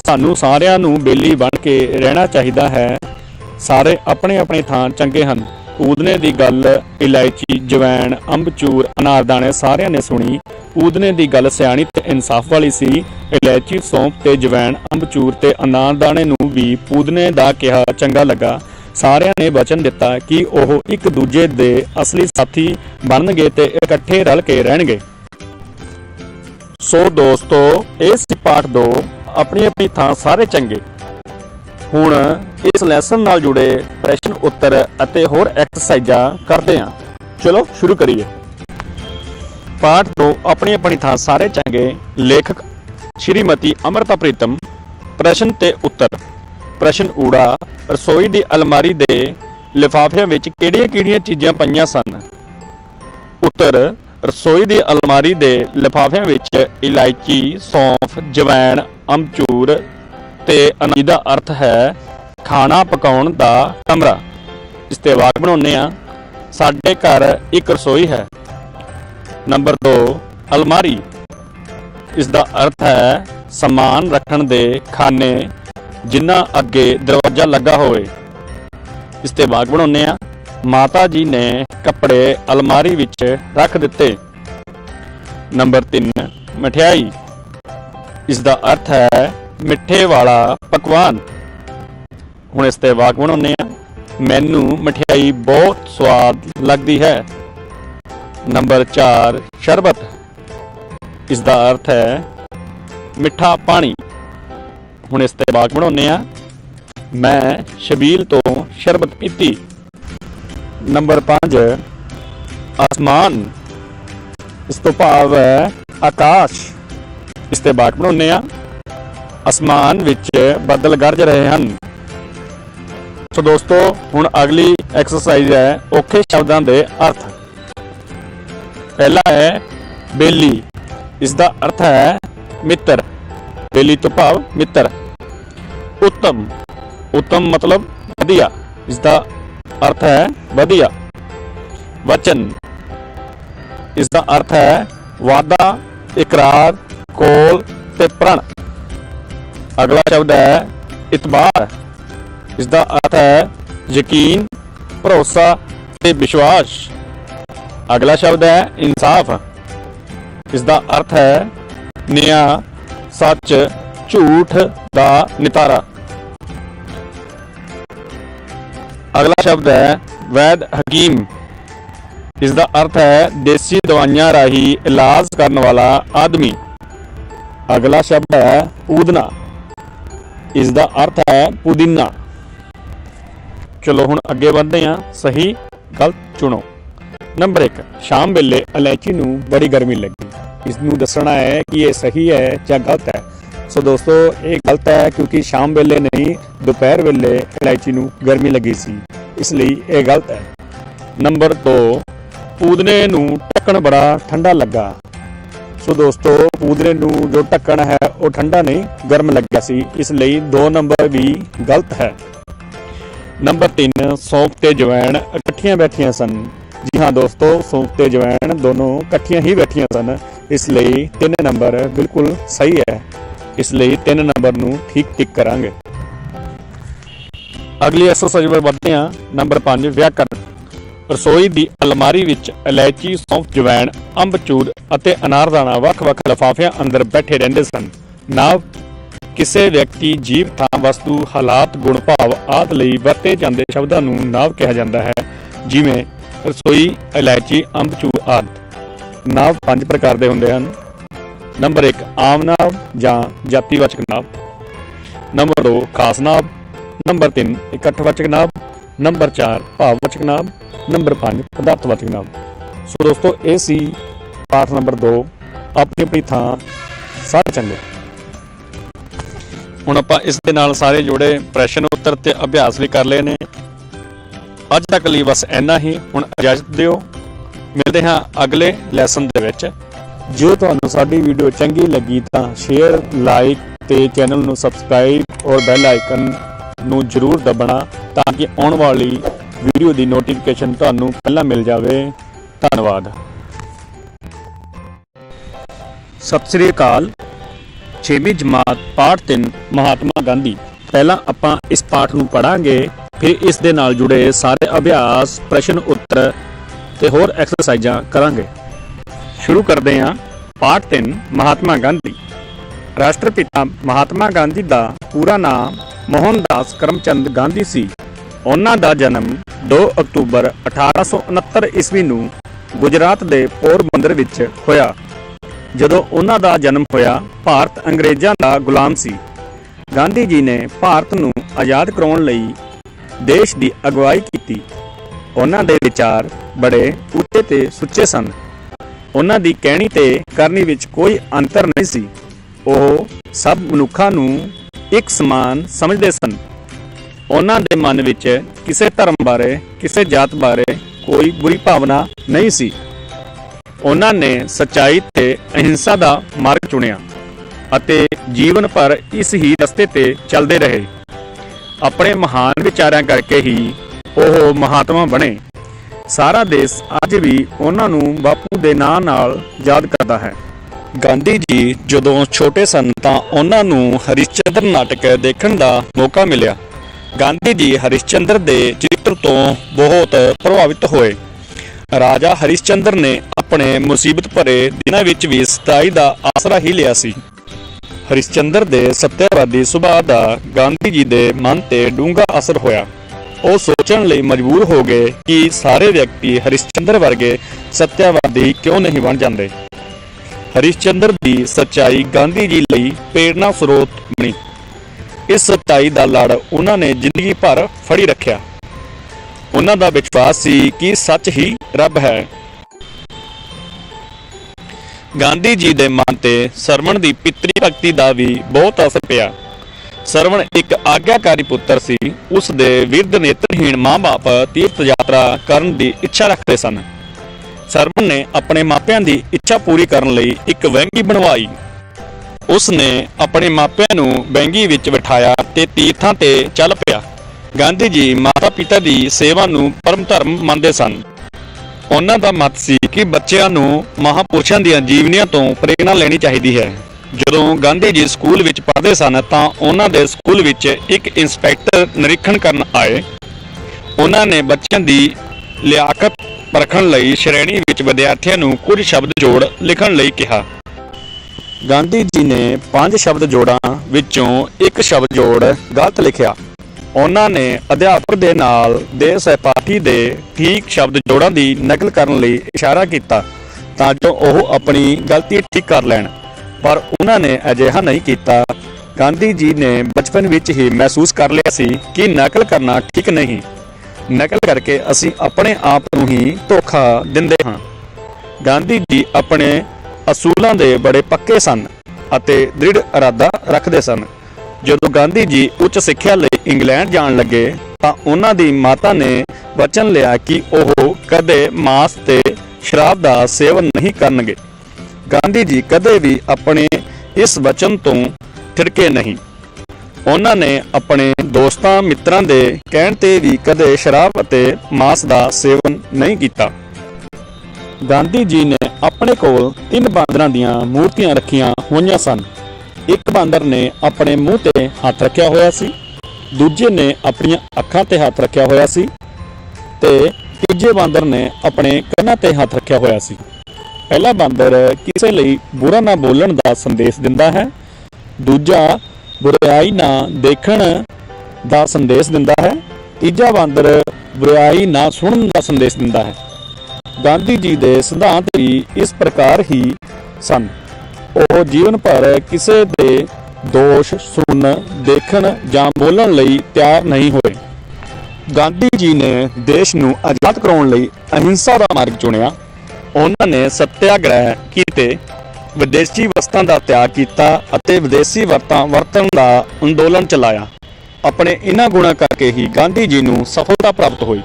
ਸਾਨੂੰ ਸਾਰਿਆਂ ਨੂੰ ਬੇਲੀ ਬਣ ਕੇ ਰਹਿਣਾ ਚਾਹੀਦਾ ਹੈ। ਸਾਰੇ ਆਪਣੇ ਆਪਣੇ ਥਾਂ ਚੰਗੇ ਹਨ। ਊਦਨੇ ਦੀ ਗੱਲ, ਇਲਾਇਚੀ, ਜਵੈਣ, ਅੰਬਚੂਰ, ਅਨਾਰਦਾਣੇ ਸਾਰਿਆਂ ਨੇ ਸੁਣੀ। ਊਦਨੇ ਦੀ ਗੱਲ ਸਿਆਣੀ ਤੇ ਇਨਸਾਫ ਵਾਲੀ ਸੀ। ਇਲਾਇਚੀ, ਸੌਂਫ ਤੇ ਜਵੈਣ, ਅੰਬਚੂਰ ਤੇ ਅਨਾਰਦਾਣੇ ਨੂੰ ਵੀ ਪੂਦਨੇ ਦਾ ਕਿਹਾ ਚੰਗਾ ਲੱਗਾ। ਸਾਰਿਆਂ ਨੇ ਵਚਨ ਦਿੱਤਾ ਕਿ ਉਹ ਇੱਕ ਦੂਜੇ ਦੇ ਅਸਲੀ ਸਾਥੀ ਬਣਨਗੇ ਤੇ ਇਕੱਠੇ ਰਲ ਕੇ ਰਹਿਣਗੇ। ਸੋ ਦੋਸਤੋ, ਇਸ ਪਾਠ ਦੋ ਆਪਣੀ ਆਪਣੀ ਥਾਂ ਸਾਰੇ ਚੰਗੇ। ਹੁਣ ਇਸ ਲੈਸਨ ਨਾਲ ਜੁੜੇ ਪ੍ਰਸ਼ਨ, ਉੱਤਰ ਅਤੇ ਹੋਰ ਐਕਸਰਸਾਈਜ਼ਾਂ ਕਰਦੇ ਹਾਂ। ਚਲੋ, ਸ਼ੁਰੂ ਕਰੀਏ। ਪਾਠ ਤੋਂ ਆਪਣੀ ਆਪਣੀ ਥਾਂ ਸਾਰੇ ਚੰਗੇ ਲੇਖਕ ਸ਼੍ਰੀਮਤੀ ਅਮਰਤਾ ਪ੍ਰੀਤਮ, ਪ੍ਰਸ਼ਨ ਤੇ ਉੱਤਰ। ਪ੍ਰਸ਼ਨ ਊੜਾ, ਰਸੋਈ ਦੀ ਅਲਮਾਰੀ ਦੇ ਲਿਫਾਫਿਆਂ ਵਿੱਚ ਕਿਹੜੀਆਂ-ਕਿਹੜੀਆਂ ਚੀਜ਼ਾਂ ਪਈਆਂ ਸਨ? ਉੱਤਰ, ਰਸੋਈ ਦੀ ਅਲਮਾਰੀ ਦੇ ਲਿਫਾਫਿਆਂ ਵਿੱਚ ਇਲਾਇਚੀ, ਸੌਂਫ, ਜਵੈਣ, ਅਮਚੂਰ ਤੇ ਅਨਾਜ ਦਾ ਅਰਥ ਹੈ ਖਾਣਾ ਪਕਾਉਣ ਦਾ ਕਮਰਾ। ਇਸ ਤੇ ਵਾਕ ਬਣਾਉਂਦੇ ਆ ਸਾਡੇ ਘਰ ਇੱਕ ਰਸੋਈ ਹੈ। ਨੰਬਰ 2 ਅਲਮਾਰੀ। ਇਸ ਦਾ ਅਰਥ ਹੈ ਸਮਾਨ ਰੱਖਣ ਦੇ ਖਾਨੇ ਜਿਨ੍ਹਾਂ ਅੱਗੇ ਦਰਵਾਜ਼ਾ ਲੱਗਾ ਹੋਵੇ। ਇਸ ਤੇ ਬਾਗ ਬਣਾਉਂਦੇ ਆ ਮਾਤਾ ਜੀ ਨੇ ਕੱਪੜੇ ਅਲਮਾਰੀ ਵਿੱਚ ਰੱਖ ਦਿੱਤੇ। ਨੰਬਰ 3 ਮਠਿਆਈ। ਇਸ ਦਾ ਅਰਥ ਹੈ ਮਿੱਠੇ ਵਾਲਾ ਪਕਵਾਨ। ਹੁਣ ਇਸ ਤੇ ਵਾਕ ਬਣਾਉਂਦੇ ਆ ਮੈਨੂੰ ਮਠਿਆਈ ਬਹੁਤ ਸਵਾਦ ਲੱਗਦੀ ਹੈ। ਨੰਬਰ 4 ਸ਼ਰਬਤ। ਇਸ ਦਾ ਅਰਥ ਹੈ ਮਿੱਠਾ ਪਾਣੀ। ਹੁਣ ਇਸ ਤੇ ਵਾਕ ਬਣਾਉਂਦੇ ਆ ਮੈਂ ਸ਼ਬੀਲ ਤੋਂ ਸ਼ਰਬਤ ਪੀਤੀ। ਨੰਬਰ 5 ਆਸਮਾਨ ਇਸ ਤੋਂ ਭਾਵ ਹੈ ਆਕਾਸ਼। ਇਸ ਤੇ ਵਾਕ ਬਣਾਉਂਦੇ ਆ ਅਸਮਾਨ ਵਿੱਚ ਬੱਦਲ ਗਰਜ ਰਹੇ ਹਨ। ਸੋ ਦੋਸਤੋ, ਹੁਣ ਅਗਲੀ ਐਕਸਰਸਾਈਜ਼ ਹੈ ਔਖੇ ਸ਼ਬਦਾਂ ਦੇ ਅਰਥ। ਪਹਿਲਾ ਹੈ ਬੇਲੀ। ਇਸ ਦਾ ਅਰਥ ਹੈ ਮਿੱਤਰ। ਬੇਲੀ ਤੋਂ ਭਾਵ ਮਿੱਤਰ। ਉੱਤਮ। ਉੱਤਮ ਮਤਲਬ ਵਧੀਆ। ਇਸ ਦਾ ਅਰਥ ਹੈ ਵਧੀਆ। ਵਚਨ। ਇਸ ਦਾ ਅਰਥ ਹੈ ਵਾਦਾ ਇਕਰਾਰ, ਕੋਲ ਤੇ ਪ੍ਰਣ। ਅਗਲਾ ਸ਼ਬਦ ਹੈ ਇਤਬਾਰ। ਇਸ ਦਾ ਅਰਥ ਹੈ ਯਕੀਨ, ਭਰੋਸਾ ਤੇ ਵਿਸ਼ਵਾਸ। ਅਗਲਾ ਸ਼ਬਦ ਹੈ ਇਨਸਾਫ। ਇਸ ਦਾ ਅਰਥ ਹੈ ਨਿਆਂ, ਸੱਚ, ਝੂਠ ਦਾ ਨਿਤਾਰਾ। ਅਗਲਾ ਸ਼ਬਦ ਹੈ ਵੈਦ ਹਕੀਮ। ਇਸ ਦਾ ਅਰਥ ਹੈ ਦੇਸੀ ਦਵਾਈਆਂ ਰਾਹੀਂ ਇਲਾਜ ਕਰਨ ਵਾਲਾ ਆਦਮੀ। ਅਗਲਾ ਸ਼ਬਦ ਹੈ ਪੂਦਨਾ ਇਸ ਦਾ ਅਰਥ ਹੈ ਪੁਦੀਨਾ। ਚਲੋ ਹੁਣ ਅੱਗੇ ਵਧਦੇ ਹਾਂ। ਸਹੀ ਗਲਤ ਚੁਣੋ। ਨੰਬਰ 1 ਸ਼ਾਮ ਵੇਲੇ ਇਲਾਇਚੀ ਨੂੰ ਬੜੀ ਗਰਮੀ ਲੱਗੀ। ਇਸ ਨੂੰ ਦੱਸਣਾ ਹੈ ਕਿ ਇਹ ਸਹੀ ਹੈ ਜਾਂ ਗਲਤ ਹੈ। ਸੋ ਦੋਸਤੋ, ਇਹ ਗਲਤ ਹੈ ਕਿਉਂਕਿ ਸ਼ਾਮ ਵੇਲੇ ਨਹੀਂ, ਦੁਪਹਿਰ ਵੇਲੇ ਇਲਾਇਚੀ ਨੂੰ ਗਰਮੀ ਲੱਗੀ ਸੀ। ਇਸ ਲਈ ਇਹ ਗਲਤ ਹੈ। ਨੰਬਰ 2 ਪੂਦਨੇ ਨੂੰ ਢੱਕਣ ਬੜਾ ਠੰਡਾ ਲੱਗਾ। ਸੋ ਦੋਸਤੋ ਪੂਦਨੇ ਨੂੰ ਜੋ ਢੱਕਣ ਹੈ, ਉਹ ਠੰਡਾ ਨਹੀਂ, ਗਰਮ ਲੱਗਿਆ ਸੀ। ਇਸ ਲਈ 2 ਨੰਬਰ ਵੀ ਗਲਤ ਹੈ। ਨੰਬਰ 3 ਸੌਂਫ ਤੇ ਜਵੈਣ ਇਕੱਠੀਆਂ ਬੈਠੀਆਂ ਸਨ। ਜੀ ਹਾਂ ਦੋਸਤੋ, ਸੌਂਫ ਤੇ ਜਵੈਣ ਦੋਨੋਂ ਇਕੱਠੀਆਂ ਹੀ ਬੈਠੀਆਂ ਸਨ। ਇਸ ਲਈ 3 ਨੰਬਰ ਬਿਲਕੁਲ ਸਹੀ ਹੈ। ਇਸ ਲਈ 3 ਨੰਬਰ ਨੂੰ ਠੀਕ ਟਿਕ ਕਰਾਂਗੇ। ਅਗਲੀ ਐਕਸਰਸਾਈਜ਼ ਵੱਲ ਵਧਦੇ ਹਾਂ। ਨੰਬਰ 5 ਵਿਆਕਰਨ। ਰਸੋਈ ਦੀ ਅਲਮਾਰੀ ਵਿੱਚ ਇਲਾਇਚੀ, ਸੌਂਫ, ਜਵੈਣ ਅੰਬਚੂਰ ਅਤੇ ਅਨਾਰਦਾਨਾ ਵੱਖ-ਵੱਖ ਲਿਫਾਫਿਆਂ ਅੰਦਰ ਬੈਠੇ ਰਹਿੰਦੇ ਸਨ। ਨਾਵ ਕਿਸੇ ਵਿਅਕਤੀ, ਜੀਵ, ਥਾਂ, ਵਸਤੂ, ਹਾਲਾਤ, ਗੁਣ, ਭਾਵ ਆਦਿ ਲਈ ਵਰਤੇ ਜਾਂਦੇ ਸ਼ਬਦਾਂ ਨੂੰ ਨਾਵ ਕਿਹਾ ਜਾਂਦਾ ਹੈ, ਜਿਵੇਂ ਰਸੋਈ, ਇਲਾਇਚੀ ਅੰਬਚੂਰ ਆਦਿ। ਨਾਵ ਪੰਜ ਪ੍ਰਕਾਰ ਦੇ ਹੁੰਦੇ ਹਨ। ਨੰਬਰ 1 ਆਮ ਨਾਵ ਜਾਂ ਜਾਤੀਵਾਚਕ ਨਾਵ। ਨੰਬਰ 2 ਖਾਸ ਨਾਵ। ਨੰਬਰ 3 ਇਕੱਠਵਾਚਕ ਨਾਵ। ਨੰਬਰ 4 ਭਾਵਵਾਚਕ ਨਾਵ ਨੰਬਰ 5 ਪਦਾਰਥਵਾਚਕ ਨਾਮ। ਸੋ ਦੋਸਤੋ, ਇਹ ਸੀ ਪਾਠ ਨੰਬਰ 2 ਆਪਣੀ ਆਪਣੀ ਥਾਂ ਸਾਰੇ ਚੰਗੇ। ਹੁਣ ਆਪਾਂ ਇਸ ਦੇ ਨਾਲ ਸਾਰੇ ਜੋੜੇ ਪ੍ਰਸ਼ਨ ਉੱਤਰ ਤੇ ਅਭਿਆਸ ਵੀ ਕਰ ਲਏ ਨੇ। ਅੱਜ ਤੱਕ ਲਈ ਬਸ ਇੰਨਾ ਹੀ। ਹੁਣ ਇਜਾਜ਼ਤ ਦਿਓ। ਮਿਲਦੇ ਹਾਂ ਅਗਲੇ ਲੈਸਨ ਦੇ ਵਿੱਚ। ਜੋ ਤੁਹਾਨੂੰ ਸਾਡੀ ਵੀਡੀਓ ਚੰਗੀ ਲੱਗੀ ਤਾਂ ਸ਼ੇਅਰ ਲਾਈਕ ਤੇ ਚੈਨਲ ਨੂੰ ਸਬਸਕ੍ਰਾਈਬ ਔਰ ਬੈਲ ਆਈਕਨ ਨੂੰ ਜ਼ਰੂਰ ਦਬਣਾ ਤਾਂ ਕਿ ਆਉਣ ਵਾਲੀ ਵੀਡੀਓ ਦੀ ਨੋਟੀਫਿਕੇਸ਼ਨ ਤੁਹਾਨੂੰ ਪਹਿਲਾਂ ਮਿਲ ਜਾਵੇ। ਧੰਨਵਾਦ। ਸਤਿ ਸ੍ਰੀ ਅਕਾਲ। 6ਵੀਂ ਜਮਾਤ ਪਾਠ 3 ਮਹਾਤਮਾ ਗਾਂਧੀ। ਪਹਿਲਾਂ ਆਪਾਂ ਇਸ ਪਾਠ ਨੂੰ ਪੜਾਂਗੇ ਫਿਰ ਇਸ ਦੇ ਨਾਲ ਜੁੜੇ ਸਾਰੇ ਅਭਿਆਸ, ਪ੍ਰਸ਼ਨ, ਉੱਤਰ ਤੇ ਹੋਰ ਐਕਸਰਸਾਈਜ਼ਾਂ ਕਰਾਂਗੇ। ਸ਼ੁਰੂ ਕਰਦੇ ਹਾਂ ਪਾਠ 3 ਮਹਾਤਮਾ ਗਾਂਧੀ। ਰਾਸ਼ਟਰਪਿਤਾ ਮਹਾਤਮਾ ਗਾਂਧੀ ਦਾ ਪੂਰਾ ਨਾਮ ਮੋਹਨਦਾਸ ਕਰਮਚੰਦ ਗਾਂਧੀ ਸੀ। ਉਹਨਾਂ ਦਾ ਜਨਮ 2 ਅਕਤੂਬਰ 1869 ਈਸਵੀ ਨੂੰ ਗੁਜਰਾਤ ਦੇ ਪੋਰਬੰਦਰ ਵਿੱਚ ਹੋਇਆ। ਜਦੋਂ ਉਹਨਾਂ ਦਾ ਜਨਮ ਹੋਇਆ, ਭਾਰਤ ਅੰਗਰੇਜ਼ਾਂ ਦਾ ਗੁਲਾਮ ਸੀ। ਗਾਂਧੀ ਜੀ ਨੇ ਭਾਰਤ ਨੂੰ ਆਜ਼ਾਦ ਕਰਾਉਣ ਲਈ ਦੇਸ਼ ਦੀ ਅਗਵਾਈ ਕੀਤੀ। ਉਹਨਾਂ ਦੇ ਵਿਚਾਰ ਬੜੇ ਉੱਚੇ ਤੇ ਸੁੱਚੇ ਸਨ। ਉਹਨਾਂ ਦੀ ਕਹਿਣੀ ਤੇ ਕਰਨੀ ਵਿੱਚ ਕੋਈ ਅੰਤਰ ਨਹੀਂ ਸੀ। ਉਹ ਸਭ ਮਨੁੱਖਾਂ ਨੂੰ ਇੱਕ ਸਮਾਨ ਸਮਝਦੇ ਸਨ। ਉਹਨਾਂ ਦੇ ਮਨ ਵਿੱਚ ਕਿਸੇ ਧਰਮ ਬਾਰੇ, ਕਿਸੇ ਜਾਤ ਬਾਰੇ ਕੋਈ ਬੁਰੀ ਭਾਵਨਾ ਨਹੀਂ ਸੀ। ਉਹਨਾਂ ਨੇ ਸਚਾਈ ਤੇ ਅਹਿੰਸਾ ਦਾ ਮਾਰਗ ਚੁਣਿਆ ਅਤੇ ਜੀਵਨ ਭਰ ਇਸ ਹੀ ਰਸਤੇ ਤੇ ਚੱਲਦੇ ਰਹੇ। ਆਪਣੇ ਮਹਾਨ ਵਿਚਾਰਾਂ ਕਰਕੇ ਹੀ ਉਹ ਮਹਾਤਮਾ ਬਣੇ। ਸਾਰਾ ਦੇਸ਼ ਅੱਜ ਵੀ ਉਹਨਾਂ ਨੂੰ ਬਾਪੂ ਦੇ ਨਾਂ ਨਾਲ ਯਾਦ ਕਰਦਾ ਹੈ। ਗਾਂਧੀ ਜੀ ਜਦੋਂ ਛੋਟੇ ਸਨ ਤਾਂ ਉਹਨਾਂ ਨੂੰ ਹਰਿਸ਼ਚੰਦਰ ਨਾਟਕ ਦੇਖਣ ਦਾ ਮੌਕਾ ਮਿਲਿਆ। ਗਾਂਧੀ ਜੀ ਹਰਿਸ਼ਚੰਦਰ ਦੇ ਚਰਿੱਤਰ ਤੋਂ ਬਹੁਤ ਪ੍ਰਭਾਵਿਤ ਹੋਏ। ਰਾਜਾ ਹਰਿਸ਼ਚੰਦਰ ਨੇ ਆਪਣੇ ਮੁਸੀਬਤ ਭਰੇ ਦਿਨਾਂ ਵਿੱਚ ਵੀ ਸਤਾਈ ਦਾ ਆਸਰਾ ਹੀ ਲਿਆ ਸੀ। ਹਰਿਸ਼ਚੰਦਰ ਦੇ ਸੱਤਿਆਵਾਦੀ ਸੁਭਾਅ ਦਾ ਗਾਂਧੀ ਜੀ ਦੇ ਮਨ ਤੇ ਡੂੰਘਾ ਅਸਰ ਹੋਇਆ। ਉਹ ਸੋਚਣ ਲਈ ਮਜਬੂਰ ਹੋ ਗਏ ਕਿ ਸਾਰੇ ਵਿਅਕਤੀ ਹਰਿਸ਼ਚੰਦਰ ਵਰਗੇ ਸੱਤਿਆਵਾਦੀ ਕਿਉਂ ਨਹੀਂ ਬਣ ਜਾਂਦੇ। ਹਰੀਸ਼ਚੰਦਰ ਦੀ ਸੱਚਾਈ ਗਾਂਧੀ ਜੀ ਲਈ ਪ੍ਰੇਰਣਾ ਸਰੋਤ ਬਣੀ। ਇਸ ਸੱਚਾਈ ਦਾ ਲੜ ਉਹਨਾਂ ਨੇ ਜ਼ਿੰਦਗੀ ਭਰ ਫੜੀ ਰੱਖਿਆ। ਉਹਨਾਂ ਦਾ ਵਿਸ਼ਵਾਸ ਸੀ ਕਿ ਸੱਚ ਹੀ ਰੱਬ ਹੈ। ਗਾਂਧੀ ਜੀ ਦੇ ਮਨ ਤੇ ਸਰਵਣ ਦੀ ਪਿਤਰੀ ਭਗਤੀ ਦਾ ਵੀ ਬਹੁਤ ਅਸਰ ਪਿਆ। ਸਰਵਣ ਇੱਕ ਆਗਿਆਕਾਰੀ ਪੁੱਤਰ ਸੀ। ਉਸ ਦੇ ਵਿਰਧ ਨੇਤਰਹੀਣ ਮਾਂ-ਬਾਪ ਤੀਰਥ ਯਾਤਰਾ ਕਰਨ ਦੀ ਇੱਛਾ ਰੱਖਦੇ ਸਨ। ਸਰਵਣ ਨੇ ਆਪਣੇ ਮਾਪਿਆਂ ਦੀ ਇੱਛਾ ਪੂਰੀ ਕਰਨ ਲਈ ਇੱਕ ਵਹਿੰਗੀ ਬਣਵਾਈ। ਉਸ ਨੇ ਆਪਣੇ ਮਾਪਿਆਂ ਨੂੰ ਵਹਿੰਗੀ ਵਿੱਚ ਬਿਠਾਇਆ ਤੇ ਤੀਰਥਾਂ ਤੇ ਚੱਲ ਪਿਆ। ਗਾਂਧੀ ਜੀ ਮਾਤਾ-ਪਿਤਾ ਦੀ ਸੇਵਾ ਨੂੰ ਪਰਮ ਧਰਮ ਮੰਨਦੇ ਸਨ। ਉਹਨਾਂ ਦਾ ਮਤ ਸੀ ਕਿ ਬੱਚਿਆਂ ਨੂੰ ਮਹਾਪੁਰਸ਼ਾਂ ਦੀਆਂ ਜੀਵਨੀਆਂ ਤੋਂ ਪ੍ਰੇਰਣਾ ਲੈਣੀ ਚਾਹੀਦੀ ਹੈ। ਜਦੋਂ ਗਾਂਧੀ ਜੀ ਸਕੂਲ ਵਿੱਚ ਪੜ੍ਹਦੇ ਸਨ ਤਾਂ ਉਹਨਾਂ ਦੇ ਸਕੂਲ ਵਿੱਚ ਇੱਕ ਇੰਸਪੈਕਟਰ ਨਿਰੀਖਣ ਕਰਨ ਆਏ। ਉਹਨਾਂ ਨੇ ਬੱਚਿਆਂ ਦੀ ਲਿਆਕਤ ਪਰਖਣ ਲਈ ਸ਼੍ਰੇਣੀ ਵਿੱਚ ਵਿਦਿਆਰਥੀਆਂ ਨੂੰ ਕੁਝ ਸ਼ਬਦ ਜੋੜ ਲਿਖਣ ਲਈ ਕਿਹਾ। ਗਾਂਧੀ ਜੀ ਨੇ ਪੰਜ ਸ਼ਬਦ ਜੋੜਾਂ ਵਿੱਚੋਂ ਇੱਕ ਸ਼ਬਦ ਜੋੜ ਗਲਤ ਲਿਖਿਆ। ਉਹਨਾਂ ਨੇ ਅਧਿਆਪਕ ਦੇ ਨਾਲ ਦੇ ਸਹਿਪਾਠੀ ਦੇ ਠੀਕ ਸ਼ਬਦ ਜੋੜਾਂ ਦੀ ਨਕਲ ਕਰਨ ਲਈ ਇਸ਼ਾਰਾ ਕੀਤਾ ਤਾਂ ਜੋ ਉਹ ਆਪਣੀ ਗਲਤੀ ਠੀਕ ਕਰ ਲੈਣ। ਪਰ ਉਹਨਾਂ ਨੇ ਅਜਿਹਾ ਨਹੀਂ ਕੀਤਾ। ਗਾਂਧੀ ਜੀ ਨੇ ਬਚਪਨ ਵਿੱਚ ਹੀ ਮਹਿਸੂਸ ਕਰ ਲਿਆ ਸੀ ਕਿ ਨਕਲ ਕਰਨਾ ਠੀਕ ਨਹੀਂ। ਨਕਲ ਕਰਕੇ ਅਸੀਂ ਆਪਣੇ ਆਪ ਨੂੰ ਹੀ ਧੋਖਾ ਦਿੰਦੇ ਹਾਂ। ਗਾਂਧੀ ਜੀ ਆਪਣੇ ਅਸੂਲਾਂ ਦੇ ਬੜੇ ਪੱਕੇ ਸਨ ਅਤੇ ਦ੍ਰਿੜ ਇਰਾਦਾ ਰੱਖਦੇ ਸਨ। ਜਦੋਂ ਗਾਂਧੀ ਜੀ ਉੱਚ ਸਿੱਖਿਆ ਲਈ ਇੰਗਲੈਂਡ ਜਾਣ ਲੱਗੇ ਤਾਂ ਉਹਨਾਂ ਦੀ ਮਾਤਾ ਨੇ ਵਚਨ ਲਿਆ ਕਿ ਉਹ ਕਦੇ ਮਾਸ ਤੇ ਸ਼ਰਾਬ ਦਾ ਸੇਵਨ ਨਹੀਂ ਕਰਨਗੇ। ਗਾਂਧੀ ਜੀ ਕਦੇ ਵੀ ਆਪਣੇ ਇਸ ਵਚਨ ਤੋਂ ਥਿੜਕੇ ਨਹੀਂ। ਉਹਨਾਂ ਨੇ ਆਪਣੇ ਦੋਸਤਾਂ, ਮਿੱਤਰਾਂ ਦੇ ਕਹਿਣ ਤੇ ਵੀ ਕਦੇ ਸ਼ਰਾਬ ਅਤੇ ਮਾਸ ਦਾ ਸੇਵਨ ਨਹੀਂ ਕੀਤਾ। ਗਾਂਧੀ ਜੀ ਨੇ ਆਪਣੇ ਕੋਲ ਤਿੰਨ ਬਾਂਦਰਾਂ ਦੀਆਂ ਮੂਰਤੀਆਂ ਰੱਖੀਆਂ ਹੋਈਆਂ ਸਨ। ਇੱਕ ਬਾਂਦਰ ਨੇ ਆਪਣੇ ਮੂੰਹ ਤੇ ਹੱਥ ਰੱਖਿਆ ਹੋਇਆ ਸੀ, ਦੂਜੇ ਨੇ ਆਪਣੀਆਂ ਅੱਖਾਂ ਤੇ ਹੱਥ ਰੱਖਿਆ ਹੋਇਆ ਸੀ ਤੇ ਤੀਜੇ ਬਾਂਦਰ ਨੇ ਆਪਣੇ ਕੰਨਾਂ ਤੇ ਹੱਥ ਰੱਖਿਆ ਹੋਇਆ ਸੀ। ਪਹਿਲਾ ਬਾਂਦਰ ਕਿਸੇ ਲਈ ਬੁਰਾ ਨਾ ਬੋਲਣ ਦਾ ਸੰਦੇਸ਼ ਦਿੰਦਾ ਹੈ, ਦੂਜਾ ਬੁਰਾਈ ਨਾ ਦੇਖਣ ਦਾ ਸੰਦੇਸ਼ ਦਿੰਦਾ ਹੈ। ਤੀਜਾ ਬਾਂਦਰ ਬੁਰਾਈ ਨਾ ਸੁਣਨ ਦਾ ਸੰਦੇਸ਼ ਦਿੰਦਾ ਹੈ। ਗਾਂਧੀ ਜੀ ਦੇ ਸਿਧਾਂਤ ਵੀ ਇਸ ਪ੍ਰਕਾਰ ਹੀ ਸਨ। ਉਹ ਜੀਵਨ ਭਰ ਕਿਸੇ ਦੇ ਦੋਸ਼ ਸੁਣਨ ਦੇਖਣ ਜਾਂ ਬੋਲਣ ਲਈ ਤਿਆਰ ਨਹੀਂ ਹੋਏ। ਗਾਂਧੀ ਜੀ ਨੇ ਦੇਸ਼ ਨੂੰ ਆਜ਼ਾਦ ਕਰਾਉਣ ਲਈ ਅਹਿੰਸਾ ਦਾ ਮਾਰਗ ਚੁਣਿਆ। ਉਹਨਾਂ ਨੇ ਸਤਿਆਗ੍ਰਹਿ ਕੀਤੇ। ਵਿਦੇਸ਼ੀ ਵਸਤਾਂ ਦਾ ਤਿਆਗ ਕੀਤਾ ਅਤੇ ਵਿਦੇਸ਼ੀ ਵਰਤਾਂ ਵਰਤਣ ਦਾ ਅੰਦੋਲਨ ਚਲਾਇਆ। ਆਪਣੇ ਇਹਨਾਂ ਗੁਣਾਂ ਕਰਕੇ ਹੀ ਗਾਂਧੀ ਜੀ ਨੂੰ ਸਫਲਤਾ ਪ੍ਰਾਪਤ ਹੋਈ।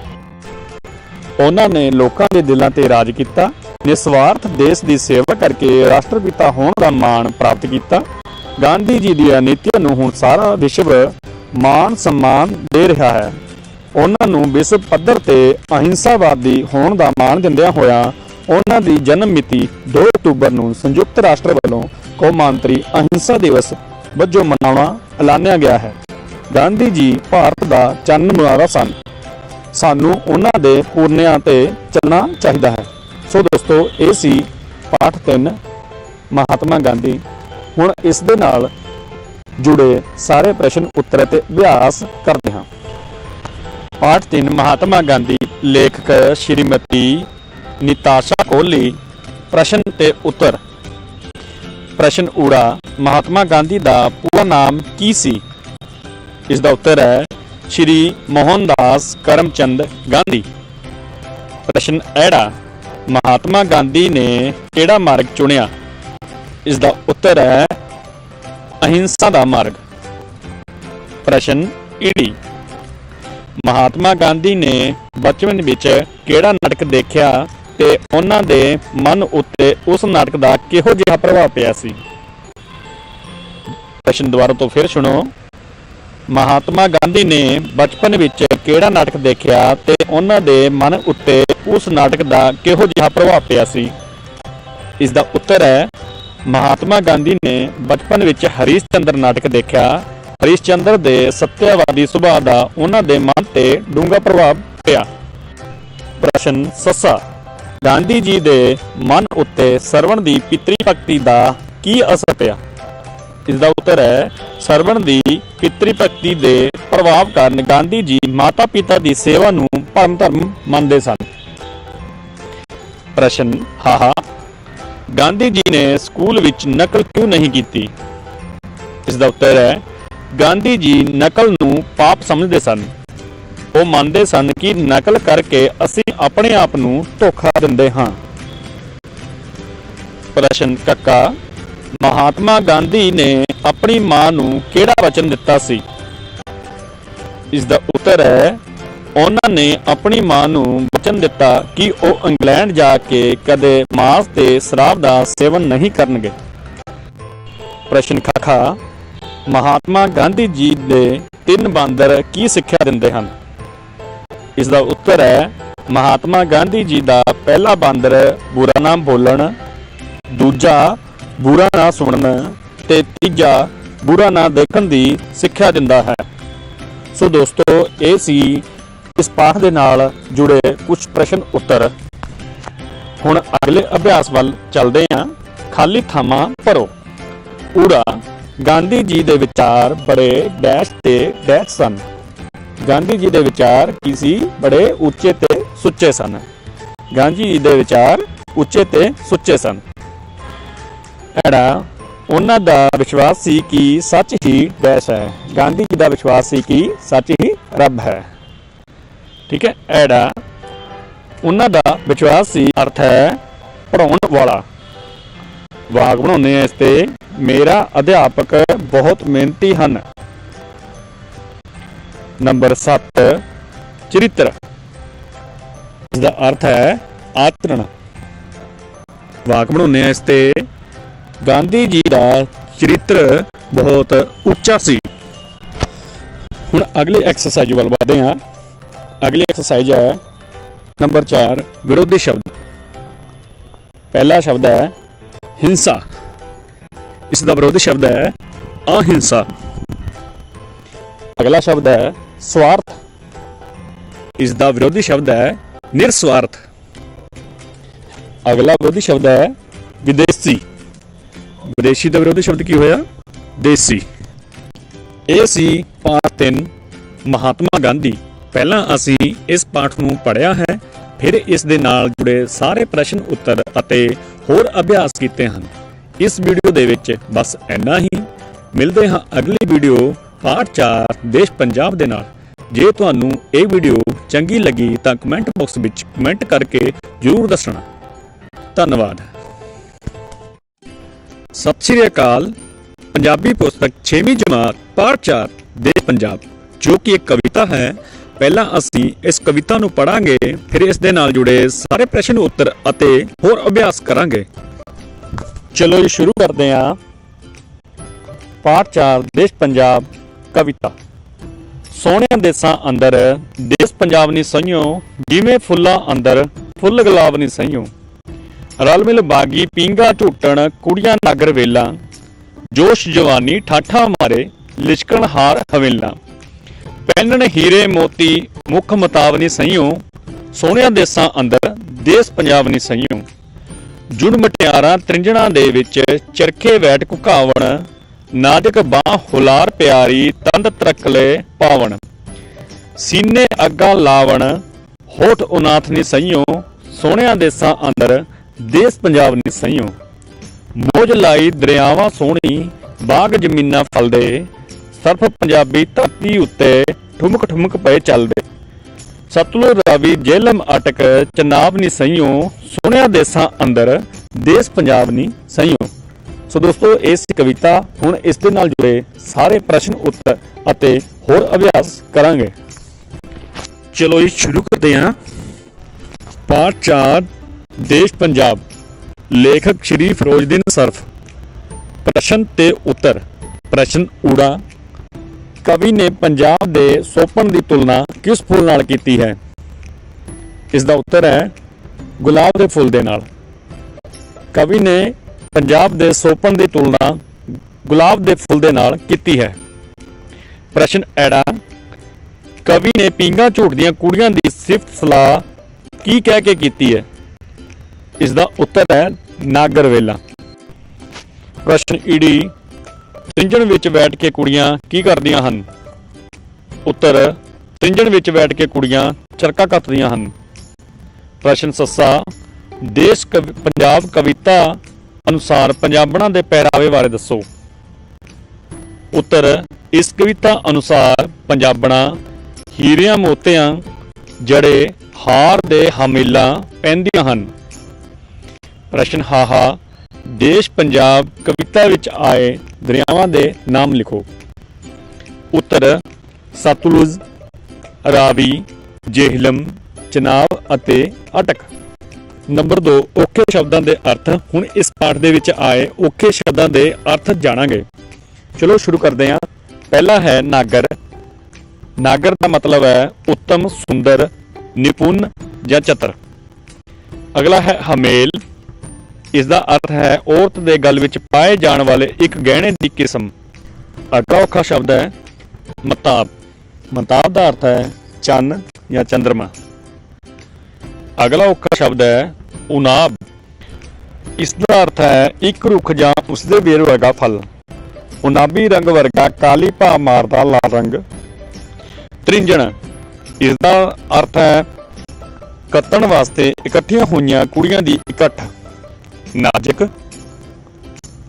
ਉਹਨਾਂ ਨੇ ਲੋਕਾਂ ਦੇ ਦਿਲਾਂ ਤੇ ਰਾਜ ਕੀਤਾ, ਨਿਸਵਾਰਥ ਦੇਸ਼ ਦੀ ਸੇਵਾ ਕਰਕੇ ਰਾਸ਼ਟਰਪਿਤਾ ਹੋਣ ਦਾ ਮਾਣ ਪ੍ਰਾਪਤ ਕੀਤਾ। ਗਾਂਧੀ ਜੀ ਦੀਆਂ ਨੀਤੀਆਂ ਨੂੰ ਹੁਣ ਸਾਰਾ ਵਿਸ਼ਵ ਮਾਣ ਸਨਮਾਨ ਦੇ ਰਿਹਾ ਹੈ। ਉਹਨਾਂ ਨੂੰ ਵਿਸ਼ਵ ਪੱਧਰ ਤੇ ਅਹਿੰਸਾਵਾਦੀ ਹੋਣ ਦਾ ਮਾਣ ਦਿੰਦਿਆਂ ਹੋਇਆ ਉਹਨਾਂ ਦੀ ਜਨਮ ਮਿਤੀ 2 ਅਕਤੂਬਰ ਨੂੰ ਸੰਯੁਕਤ ਰਾਸ਼ਟਰ ਵੱਲੋਂ ਕੌਮਾਂਤਰੀ ਅਹਿੰਸਾ ਦਿਵਸ ਵਜੋਂ ਮਨਾਉਣਾ ਐਲਾਨਿਆ ਗਿਆ ਹੈ। ਗਾਂਧੀ ਜੀ ਭਾਰਤ ਦਾ ਚੰਨ ਮੁਨਾਰਾ ਸਨ। ਸਾਨੂੰ ਉਹਨਾਂ ਦੇ ਪੂਰਨਿਆਂ ਤੇ ਚੱਲਣਾ ਚਾਹੀਦਾ ਹੈ। ਸੋ ਦੋਸਤੋ, ਇਹ ਸੀ ਪਾਠ 3 ਮਹਾਤਮਾ ਗਾਂਧੀ ਹੁਣ ਇਸ ਦੇ ਨਾਲ ਜੁੜੇ ਸਾਰੇ ਪ੍ਰਸ਼ਨ ਉੱਤਰ ਅਤੇ ਅਭਿਆਸ ਕਰਦੇ ਹਾਂ। ਪਾਠ 3 ਮਹਾਤਮਾ ਗਾਂਧੀ ਲੇਖਕ ਸ਼੍ਰੀਮਤੀ ਨਿਤਾਸ਼ਾ ਕੋਹਲੀ, ਪ੍ਰਸ਼ਨ ਤੇ ਉੱਤਰ। ਪ੍ਰਸ਼ਨ ਊੜਾ, ਮਹਾਤਮਾ ਗਾਂਧੀ ਦਾ ਪੂਰਾ ਨਾਮ ਕੀ ਸੀ? ਇਸ ਦਾ ਉੱਤਰ ਹੈ, ਸ਼੍ਰੀ ਮੋਹਨਦਾਸ ਕਰਮਚੰਦ ਗਾਂਧੀ। ਪ੍ਰਸ਼ਨ ਐੜਾ, ਮਹਾਤਮਾ ਗਾਂਧੀ ਨੇ ਕਿਹੜਾ ਮਾਰਗ ਚੁਣਿਆ? ਇਸ ਦਾ ਉੱਤਰ ਹੈ, ਅਹਿੰਸਾ ਦਾ ਮਾਰਗ। ਪ੍ਰਸ਼ਨ ਈੜੀ ਮਹਾਤਮਾ ਗਾਂਧੀ ਨੇ ਬਚਪਨ ਵਿੱਚ ਕਿਹੜਾ ਨਾਟਕ ਦੇਖਿਆ ਤੇ ਉਹਨਾਂ ਦੇ ਮਨ ਉੱਤੇ ਉਸ ਨਾਟਕ ਦਾ ਕਿਹੋ ਜਿਹਾ ਪ੍ਰਭਾਵ ਪਿਆ ਸੀ? ਪ੍ਰਸ਼ਨ ਦੁਬਾਰਾ ਤੋਂ ਫਿਰ ਸੁਣੋ। ਮਹਾਤਮਾ ਗਾਂਧੀ ਨੇ ਬਚਪਨ ਵਿੱਚ ਕਿਹੜਾ ਨਾਟਕ ਦੇਖਿਆ ਤੇ ਉਹਨਾਂ ਦੇ ਮਨ ਉੱਤੇ ਉਸ ਨਾਟਕ ਦਾ ਕਿਹੋ ਜਿਹਾ ਪ੍ਰਭਾਵ ਪਿਆ ਸੀ? ਇਸ ਦਾ ਉੱਤਰ ਹੈ, ਮਹਾਤਮਾ ਗਾਂਧੀ ਨੇ ਬਚਪਨ ਵਿੱਚ ਹਰੀਸ਼ ਚੰਦਰ ਨਾਟਕ ਦੇਖਿਆ। ਹਰੀਸ਼ ਚੰਦਰ ਦੇ ਸੱਤਿਆਵਾਦੀ ਸੁਭਾਅ ਦਾ ਉਹਨਾਂ ਦੇ ਮਨ ਤੇ ਡੂੰਘਾ ਪ੍ਰਭਾਵ ਪਿਆ। ਪ੍ਰਸ਼ਨ ਸੱਸਾ। ਗਾਂਧੀ ਜੀ ਦੇ ਮਨ ਉੱਤੇ ਸਰਵਣ ਦੀ ਪਿਤਰੀ ਭਗਤੀ ਦਾ ਕੀ ਅਸਰ ਪਿਆ? ਇਸ ਦਾ ਉੱਤਰ ਹੈ, ਸਰਵਣ ਦੀ ਪਿਤਰੀ ਭਗਤੀ ਦੇ ਪ੍ਰਭਾਵ ਕਾਰਨ ਗਾਂਧੀ ਜੀ ਮਾਤਾ ਪਿਤਾ ਦੀ ਸੇਵਾ ਨੂੰ ਪਰਮ ਧਰਮ ਮੰਨਦੇ ਸਨ। ਪ੍ਰਸ਼ਨ, ਹਾਹਾ, ਗਾਂਧੀ ਜੀ ਨੇ ਸਕੂਲ ਵਿੱਚ ਨਕਲ ਕਿਉਂ ਨਹੀਂ ਕੀਤੀ? ਇਸ ਦਾ ਉੱਤਰ ਹੈ, ਗਾਂਧੀ ਜੀ ਨਕਲ ਨੂੰ ਪਾਪ ਸਮਝਦੇ ਸਨ। ਉਹ ਮੰਨਦੇ ਸਨ ਕਿ ਨਕਲ ਕਰਕੇ ਅਸੀਂ ਆਪਣੇ ਆਪ ਨੂੰ ਧੋਖਾ ਦਿੰਦੇ ਹਾਂ। ਪ੍ਰਸ਼ਨ ਕੱਕਾ, ਮਹਾਤਮਾ ਗਾਂਧੀ ਨੇ ਆਪਣੀ ਮਾਂ ਨੂੰ ਕਿਹੜਾ ਵਚਨ ਦਿੱਤਾ ਸੀ? ਇਸ ਦਾ ਉੱਤਰ ਹੈ, ਉਹਨਾਂ ਨੇ ਆਪਣੀ ਮਾਂ ਨੂੰ ਵਚਨ ਦਿੱਤਾ ਕਿ ਉਹ ਇੰਗਲੈਂਡ ਜਾ ਕੇ ਕਦੇ ਮਾਸ ਤੇ ਸ਼ਰਾਬ ਦਾ ਸੇਵਨ ਨਹੀਂ ਕਰਨਗੇ। ਪ੍ਰਸ਼ਨ ਖਾਖਾ ਮਹਾਤਮਾ ਗਾਂਧੀ ਜੀ ਦੇ ਤਿੰਨ ਬਾਂਦਰ ਕੀ ਸਿੱਖਿਆ ਦਿੰਦੇ ਹਨ? ਇਸ ਦਾ ਉੱਤਰ ਹੈ, ਮਹਾਤਮਾ ਗਾਂਧੀ ਜੀ ਦਾ ਪਹਿਲਾ ਬਾਂਦਰ ਬੁਰਾ ਨਾ ਬੋਲਣ, ਦੂਜਾ ਬੁਰਾ ਨਾ ਸੁਣਨ ਤੇ ਤੀਜਾ ਬੁਰਾ ਨਾ ਦੇਖਣ ਦੀ ਸਿੱਖਿਆ ਦਿੰਦਾ ਹੈ। ਸੋ ਦੋਸਤੋ, ਇਹ ਸੀ ਇਸ ਪਾਠ ਦੇ ਨਾਲ ਜੁੜੇ ਕੁਝ ਪ੍ਰਸ਼ਨ ਉੱਤਰ। ਹੁਣ ਅਗਲੇ ਅਭਿਆਸ ਵੱਲ ਚੱਲਦੇ ਹਾਂ। ਖਾਲੀ ਥਾਵਾਂ ਭਰੋ। ਊੜਾ ਗਾਂਧੀ ਜੀ ਦੇ ਵਿਚਾਰ ਬੜੇ ਡੈਸ਼ ਤੇ ਡੈਸ਼ ਸਨ। ਗਾਂਧੀ ਜੀ ਦੇ ਵਿਚਾਰ ਕੀ ਸੀ? ਬੜੇ ਉੱਚੇ ਤੇ ਸੁੱਚੇ ਸਨ। ਗਾਂਧੀ ਜੀ ਦੇ ਵਿਚਾਰ ਉੱਚੇ ਤੇ ਸੁੱਚੇ ਸਨ। ਐੜਾ, ਉਹਨਾਂ ਦਾ ਵਿਸ਼ਵਾਸ ਸੀ ਕਿ ਸੱਚ ਹੀ ਡੈਸ਼ ਹੈ। ਗਾਂਧੀ ਜੀ ਦਾ ਵਿਸ਼ਵਾਸ ਸੀ ਕਿ ਸੱਚ ਹੀ ਰੱਬ ਹੈ। ਠੀਕ ਹੈ? ਐੜਾ, ਉਹਨਾਂ ਦਾ ਵਿਸ਼ਵਾਸ ਸੀ, ਅਰਥ ਹੈ ਪੜਾਉਣ ਵਾਲਾ। ਵਾਕ ਬਣਾਉਂਦੇ ਆ ਇਸ ਤੇ, ਮੇਰਾ ਅਧਿਆਪਕ ਬਹੁਤ ਮਿਹਨਤੀ ਹਨ। ਨੰਬਰ 7 ਚਰਿੱਤਰ। ਇਸ ਦਾ ਅਰਥ ਹੈ ਆਚਰਣ ਵਾਕ ਬਣਾਉਂਦੇ ਆ ਇਸ ਤੇ। ਗਾਂਧੀ ਜੀ ਦਾ ਚਰਿੱਤਰ ਬਹੁਤ ਉੱਚਾ ਸੀ। ਹੁਣ ਅਗਲੀ ਐਕਸਰਸਾਈਜ਼ ਵੱਲ ਵਧਦੇ ਹਾਂ। ਅਗਲੀ ਐਕਸਰਸਾਈਜ਼ ਹੈ ਨੰਬਰ 4 ਵਿਰੋਧੀ ਸ਼ਬਦ। ਪਹਿਲਾ ਸ਼ਬਦ ਹੈ ਹਿੰਸਾ। ਇਸ ਦਾ ਵਿਰੋਧੀ ਸ਼ਬਦ ਹੈ ਅਹਿੰਸਾ। ਅਗਲਾ ਸ਼ਬਦ ਹੈ ਸਵਾਰਥ। ਇਸ ਦਾ ਵਿਰੋਧੀ ਸ਼ਬਦ ਹੈ ਨਿਰਸਵਾਰਥ। ਅਗਲਾ ਵਿਰੋਧੀ ਸ਼ਬਦ ਹੈ ਵਿਦੇਸ਼ੀ। ਵਿਦੇਸ਼ੀ ਦਾ ਵਿਰੋਧੀ ਸ਼ਬਦ ਕੀ ਹੋਇਆ? ਦੇਸੀ। ਇਹ ਸੀ ਪਾਠ 3 ਮਹਾਤਮਾ ਗਾਂਧੀ। ਪਹਿਲਾਂ ਅਸੀਂ ਇਸ ਪਾਠ ਨੂੰ ਪੜ੍ਹਿਆ ਹੈ, ਫਿਰ ਇਸ ਦੇ ਨਾਲ ਜੁੜੇ ਸਾਰੇ ਪ੍ਰਸ਼ਨ ਉੱਤਰ ਅਤੇ ਹੋਰ ਅਭਿਆਸ ਕੀਤੇ ਹਨ। ਇਸ ਵੀਡੀਓ ਦੇ ਵਿੱਚ ਬਸ ਇੰਨਾ ਹੀ। ਮਿਲਦੇ ਹਾਂ ਅਗਲੀ ਵੀਡੀਓ ਪਾਠ 4 ਦੇਸ਼ ਪੰਜਾਬ ਦੇ ਨਾਲ। ਜੇ ਤੁਹਾਨੂੰ ਇਹ ਵੀਡੀਓ ਚੰਗੀ ਲੱਗੀ ਤਾਂ ਕਮੈਂਟ ਬਾਕਸ ਵਿੱਚ ਕਮੈਂਟ ਕਰਕੇ ਜਰੂਰ ਦੱਸਣਾ। ਧੰਨਵਾਦ। ਸਤਿ ਸ਼੍ਰੀ ਅਕਾਲ। ਪੰਜਾਬੀ ਪੁਸਤਕ 6ਵੀਂ ਜਮਾਤ, ਪਾਠ 4 ਦੇਸ਼ ਪੰਜਾਬ, ਜੋ ਕਿ ਇੱਕ ਕਵਿਤਾ ਹੈ। ਪਹਿਲਾਂ ਅਸੀਂ ਇਸ ਕਵਿਤਾ ਨੂੰ ਪੜਾਂਗੇ ਫਿਰ ਇਸ ਦੇ ਨਾਲ ਜੁੜੇ ਸਾਰੇ ਪ੍ਰਸ਼ਨ ਉੱਤਰ ਅਤੇ ਹੋਰ ਅਭਿਆਸ ਕਰਾਂਗੇ। ਚਲੋ ਜੀ, ਸ਼ੁਰੂ ਕਰਦੇ ਹਾਂ। ਪਾਠ 4 ਦੇਸ਼ ਪੰਜਾਬ ਕਵਿਤਾ। ਸੋਹਣਿਆਂ ਦੇਸਾਂ ਅੰਦਰ ਦੇਸ਼ ਪੰਜਾਬ ਨੀ ਸਈਓ ਜਿਵੇਂ ਫੁੱਲਾਂ ਅੰਦਰ ਫੁੱਲ ਗੁਲਾਬ ਨੀ ਸਈਓ ਰਲ ਮਿਲ ਬਾਗੀ ਪੀਂਗਾ ਝੂਟਣ ਕੁੜੀਆਂ ਨਗਰ ਵੇਲਾ, ਜੋਸ਼ ਜਵਾਨੀ ਠਾਠਾ ਮਾਰੇ ਲਿਸ਼ਕਣ ਹਾਰ ਹਵੇਲਾ। ਪਹਿਨਣ ਹੀਰੇ ਮੋਤੀ ਮੁੱਖ ਮਤਾਵਨੀ ਸਈਓ ਸੋਹਣਿਆਂ ਦੇਸਾਂ ਅੰਦਰ ਦੇਸ਼ ਪੰਜਾਬ ਨੀ ਸਈਓ ਜੁੜ ਮਟਿਆਰਾਂ ਤ੍ਰਿੰਜਣਾ ਦੇ ਵਿੱਚ ਚਰਖੇ ਵੈਟ ਕੁਕਾਵਣ ਨਾਜ਼ਕ ਬਾਹ ਹੁਲਾਰ ਪਿਆਰੀ ਤੰਦ ਤਰਕਲੇ ਪਾਵਣ। ਸੀਨੇ ਅੱਗਾ ਲਾਵਣ, ਹੋਠ ਉਨਾਥ ਨੀ ਸਈਓ, ਸੋਹਣਿਆਂ ਦੇਸਾਂ ਅੰਦਰ ਦੇਸ਼ ਪੰਜਾਬ ਨੀ ਸਈਓ। ਮੋਜ ਲਾਈ ਦਰਿਆਵਾਂ ਸੋਹਣੀ, ਬਾਗ ਜ਼ਮੀਨਾਂ ਫਲਦੇ, ਸਰਫ ਪੰਜਾਬੀ ਧਰਤੀ ਉੱਤੇ ਠੁਮਕ ਠੁਮਕ ਪਏ ਚੱਲਦੇ। ਸਤਲੁਜ ਰਾਵੀ ਜੇਲਮ ਅਟਕ ਚਨਾਬ ਨੀ ਸਈਓ, ਸੋਹਣਿਆਂ ਦੇਸਾਂ ਅੰਦਰ ਦੇਸ਼ ਪੰਜਾਬ ਨੀ ਸਈਓ। ਸੋ ਦੋਸਤੋ ਇਸ ਕਵਿਤਾ। ਹੁਣ ਇਸ ਦੇ ਨਾਲ ਜੁੜੇ ਸਾਰੇ ਪ੍ਰਸ਼ਨ ਉੱਤਰ ਅਤੇ ਹੋਰ ਅਭਿਆਸ ਕਰਾਂਗੇ। ਚਲੋ ਜੀ, ਸ਼ੁਰੂ ਕਰਦੇ ਹਾਂ। ਪਾਠ 4 ਦੇਸ਼ ਪੰਜਾਬ। ਲੇਖਕ ਸ਼੍ਰੀ ਫਿਰੋਜ਼ਦੀਨ ਸਰਫ। ਪ੍ਰਸ਼ਨ ਤੇ ਉੱਤਰ। ਪ੍ਰਸ਼ਨ ਊੜਾ। ਕਵੀ ਨੇ ਪੰਜਾਬ ਦੇ ਸੋਪਨ ਦੀ ਤੁਲਨਾ ਕਿਸ ਫੁੱਲ ਨਾਲ ਕੀਤੀ ਹੈ? ਇਸ ਦਾ ਉੱਤਰ ਹੈ ਗੁਲਾਬ ਦੇ ਫੁੱਲ ਦੇ ਨਾਲ। ਕਵੀ ਨੇ ਪੰਜਾਬ ਦੇ ਸੋਪਨ ਦੀ ਤੁਲਨਾ ਗੁਲਾਬ ਦੇ ਫੁੱਲ ਦੇ ਨਾਲ ਕੀਤੀ ਹੈ। ਪ੍ਰਸ਼ਨ ਐੜਾ, ਕਵੀ ਨੇ ਪੀਂਗਾ ਝੂਟਦੀਆਂ ਕੁੜੀਆਂ ਦੀ ਸਿਫਤ ਸਲਾਹ ਕੀ ਕਹਿ ਕੇ ਕੀਤੀ ਹੈ? ਇਸ ਦਾ ਉੱਤਰ ਹੈ ਨਾਗਰ ਵੇਲਾ। ਪ੍ਰਸ਼ਨ ਈੜੀ ਤ੍ਰਿੰਜਣ ਵਿੱਚ ਬੈਠ ਕੇ ਕੁੜੀਆਂ ਕੀ ਕਰਦੀਆਂ ਹਨ? ਉੱਤਰ ਤ੍ਰਿੰਜਣ ਵਿੱਚ ਬੈਠ ਕੇ ਕੁੜੀਆਂ ਚਰਕਾ ਕੱਤਦੀਆਂ ਹਨ। ਪ੍ਰਸ਼ਨ ਸੱਸਾ, ਦੇਸ਼ ਕਵ- ਪੰਜਾਬ ਕਵਿਤਾ ਅਨੁਸਾਰ ਪੰਜਾਬਣਾਂ ਦੇ ਪਹਿਰਾਵੇ ਬਾਰੇ ਦੱਸੋ। ਉੱਤਰ, ਇਸ ਕਵਿਤਾ ਅਨੁਸਾਰ ਪੰਜਾਬਣਾ ਹੀਰਿਆਂ ਮੋਤਿਆਂ, ਜੜੇ ਹਾਰ ਦੇ ਹਮੀਲਾਂ ਪਹਿਨਦੀਆਂ ਹਨ। ਪ੍ਰਸ਼ਨ ਹਾਹਾ, ਦੇਸ਼ ਪੰਜਾਬ ਕਵਿਤਾ ਵਿੱਚ ਆਏ ਦਰਿਆਵਾਂ ਦੇ ਨਾਮ ਲਿਖੋ। ਉੱਤਰ, ਸਤਲੁਜ, ਰਾਵੀ, ਜੇਹਲਮ, ਚਨਾਬ ਅਤੇ ਅਟਕ। ਨੰਬਰ 2 ਔਖੇ ਸ਼ਬਦਾਂ ਦੇ ਅਰਥ। ਹੁਣ ਇਸ ਪਾਠ ਦੇ ਵਿੱਚ ਆਏ ਔਖੇ ਸ਼ਬਦਾਂ ਦੇ ਅਰਥ ਜਾਣਾਂਗੇ। ਚਲੋ ਸ਼ੁਰੂ ਕਰਦੇ ਹਾਂ। ਪਹਿਲਾ ਹੈ ਨਾਗਰ। ਨਾਗਰ ਦਾ ਮਤਲਬ ਹੈ ਉੱਤਮ, ਸੁੰਦਰ, ਨਿਪੁੰਨ ਜਾਂ ਚਤਰ। ਅਗਲਾ ਹੈ ਹਮੇਲ। ਇਸ ਦਾ ਅਰਥ ਹੈ ਔਰਤ ਦੇ ਗਲ ਵਿੱਚ ਪਾਏ ਜਾਣ ਵਾਲੇ ਇੱਕ ਗਹਿਣੇ ਦੀ ਕਿਸਮ। ਅਗਲਾ ਔਖਾ ਸ਼ਬਦ ਹੈ ਮਤਾਬ। ਮਤਾਬ ਦਾ ਅਰਥ ਹੈ ਚੰਨ ਜਾਂ ਚੰਦਰਮਾ। ਅਗਲਾ ਔਖਾ ਸ਼ਬਦ ਹੈ ਉਨਾਬ। ਇਸ ਦਾ ਅਰਥ ਹੈ ਇੱਕ ਰੁੱਖ ਜਾਂ ਉਸਦੇ ਵੇਰ ਵਰਗਾ ਫਲ। ਉਨਾਬੀ ਰੰਗ ਵਰਗਾ ਕਾਲੀ ਭਾ ਮਾਰਦਾ ਲਾਲ ਰੰਗ। ਤ੍ਰਿੰਜਣ। ਇਸ ਦਾ ਅਰਥ ਹੈ ਕੱਤਣ ਵਾਸਤੇ ਇਕੱਠੀਆਂ ਹੋਈਆਂ ਕੁੜੀਆਂ ਦੀ ਇਕੱਠ। ਨਾਜ਼ੁਕ।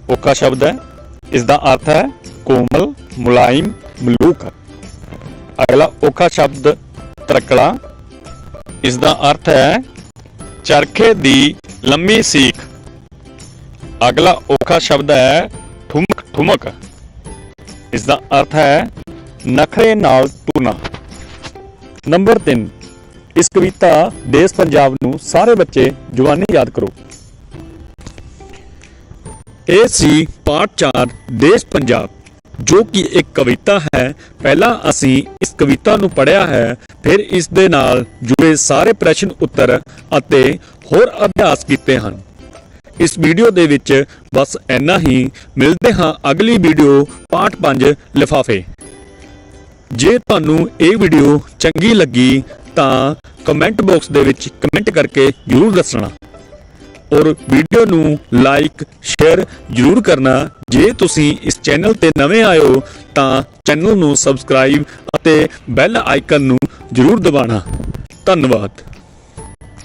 ਔਖਾ ਸ਼ਬਦ ਹੈ। ਇਸ ਦਾ ਅਰਥ ਹੈ ਕੋਮਲ, ਮੁਲਾਇਮ, ਮਲੂਕ। ਅਗਲਾ ਔਖਾ ਸ਼ਬਦ ਤਰਕਲਾ। ਇਸ ਦਾ ਅਰਥ ਹੈ ਚਰਖੇ ਦੀ ਲੰਮੀ ਸੀਖ। ਅਗਲਾ ਔਖਾ ਸ਼ਬਦ ਹੈ ਠੁਮਕ ਠੁਮਕ। ਇਸ ਦਾ ਅਰਥ ਹੈ ਨਖਰੇ ਨਾਲ ਤੁਰਨਾ ਨੰਬਰ 3 ਇਸ ਕਵਿਤਾ ਦੇਸ਼ ਪੰਜਾਬ ਨੂੰ ਸਾਰੇ ਬੱਚੇ, ਜਵਾਨੀ ਯਾਦ ਕਰੋ। ਇਹ ਸੀ ਪਾਠ 4 ਦੇਸ਼ ਪੰਜਾਬ, ਜੋ ਕਿ ਇੱਕ ਕਵਿਤਾ ਹੈ। ਪਹਿਲਾਂ ਅਸੀਂ ਇਸ ਕਵਿਤਾ ਨੂੰ ਪੜਿਆ ਹੈ। ਫਿਰ ਇਸ ਦੇ ਨਾਲ ਜੁੜੇ ਸਾਰੇ ਪ੍ਰਸ਼ਨ ਉੱਤਰ ਅਤੇ ਹੋਰ ਅਭਿਆਸ ਕੀਤੇ ਹਨ। ਇਸ ਵੀਡੀਓ ਦੇ ਵਿੱਚ ਬਸ ਇੰਨਾ ਹੀ। ਮਿਲਦੇ ਹਾਂ ਅਗਲੀ ਵੀਡੀਓ ਪਾਠ 5 ਲਿਫਾਫੇ। ਜੇ ਤੁਹਾਨੂੰ ਇਹ ਵੀਡੀਓ ਚੰਗੀ ਲੱਗੀ ਤਾਂ ਕਮੈਂਟ ਬਾਕਸ ਦੇ ਵਿੱਚ ਕਮੈਂਟ ਕਰਕੇ ਜਰੂਰ ਦੱਸਣਾ। ਔਰ ਵੀਡੀਓ ਨੂੰ ਲਾਈਕ, ਸ਼ੇਅਰ ਜਰੂਰ ਕਰਨਾ। ਜੇ ਤੁਸੀਂ ਇਸ ਚੈਨਲ ਤੇ ਨਵੇਂ ਆਏ ਹੋ, ਤਾਂ ਚੈਨਲ ਨੂੰ ਸਬਸਕ੍ਰਾਈਬ ਅਤੇ ਬੈਲ ਆਈਕਨ ਨੂੰ ਜਰੂਰ ਦਬਾਉਣਾ। ਧੰਨਵਾਦ।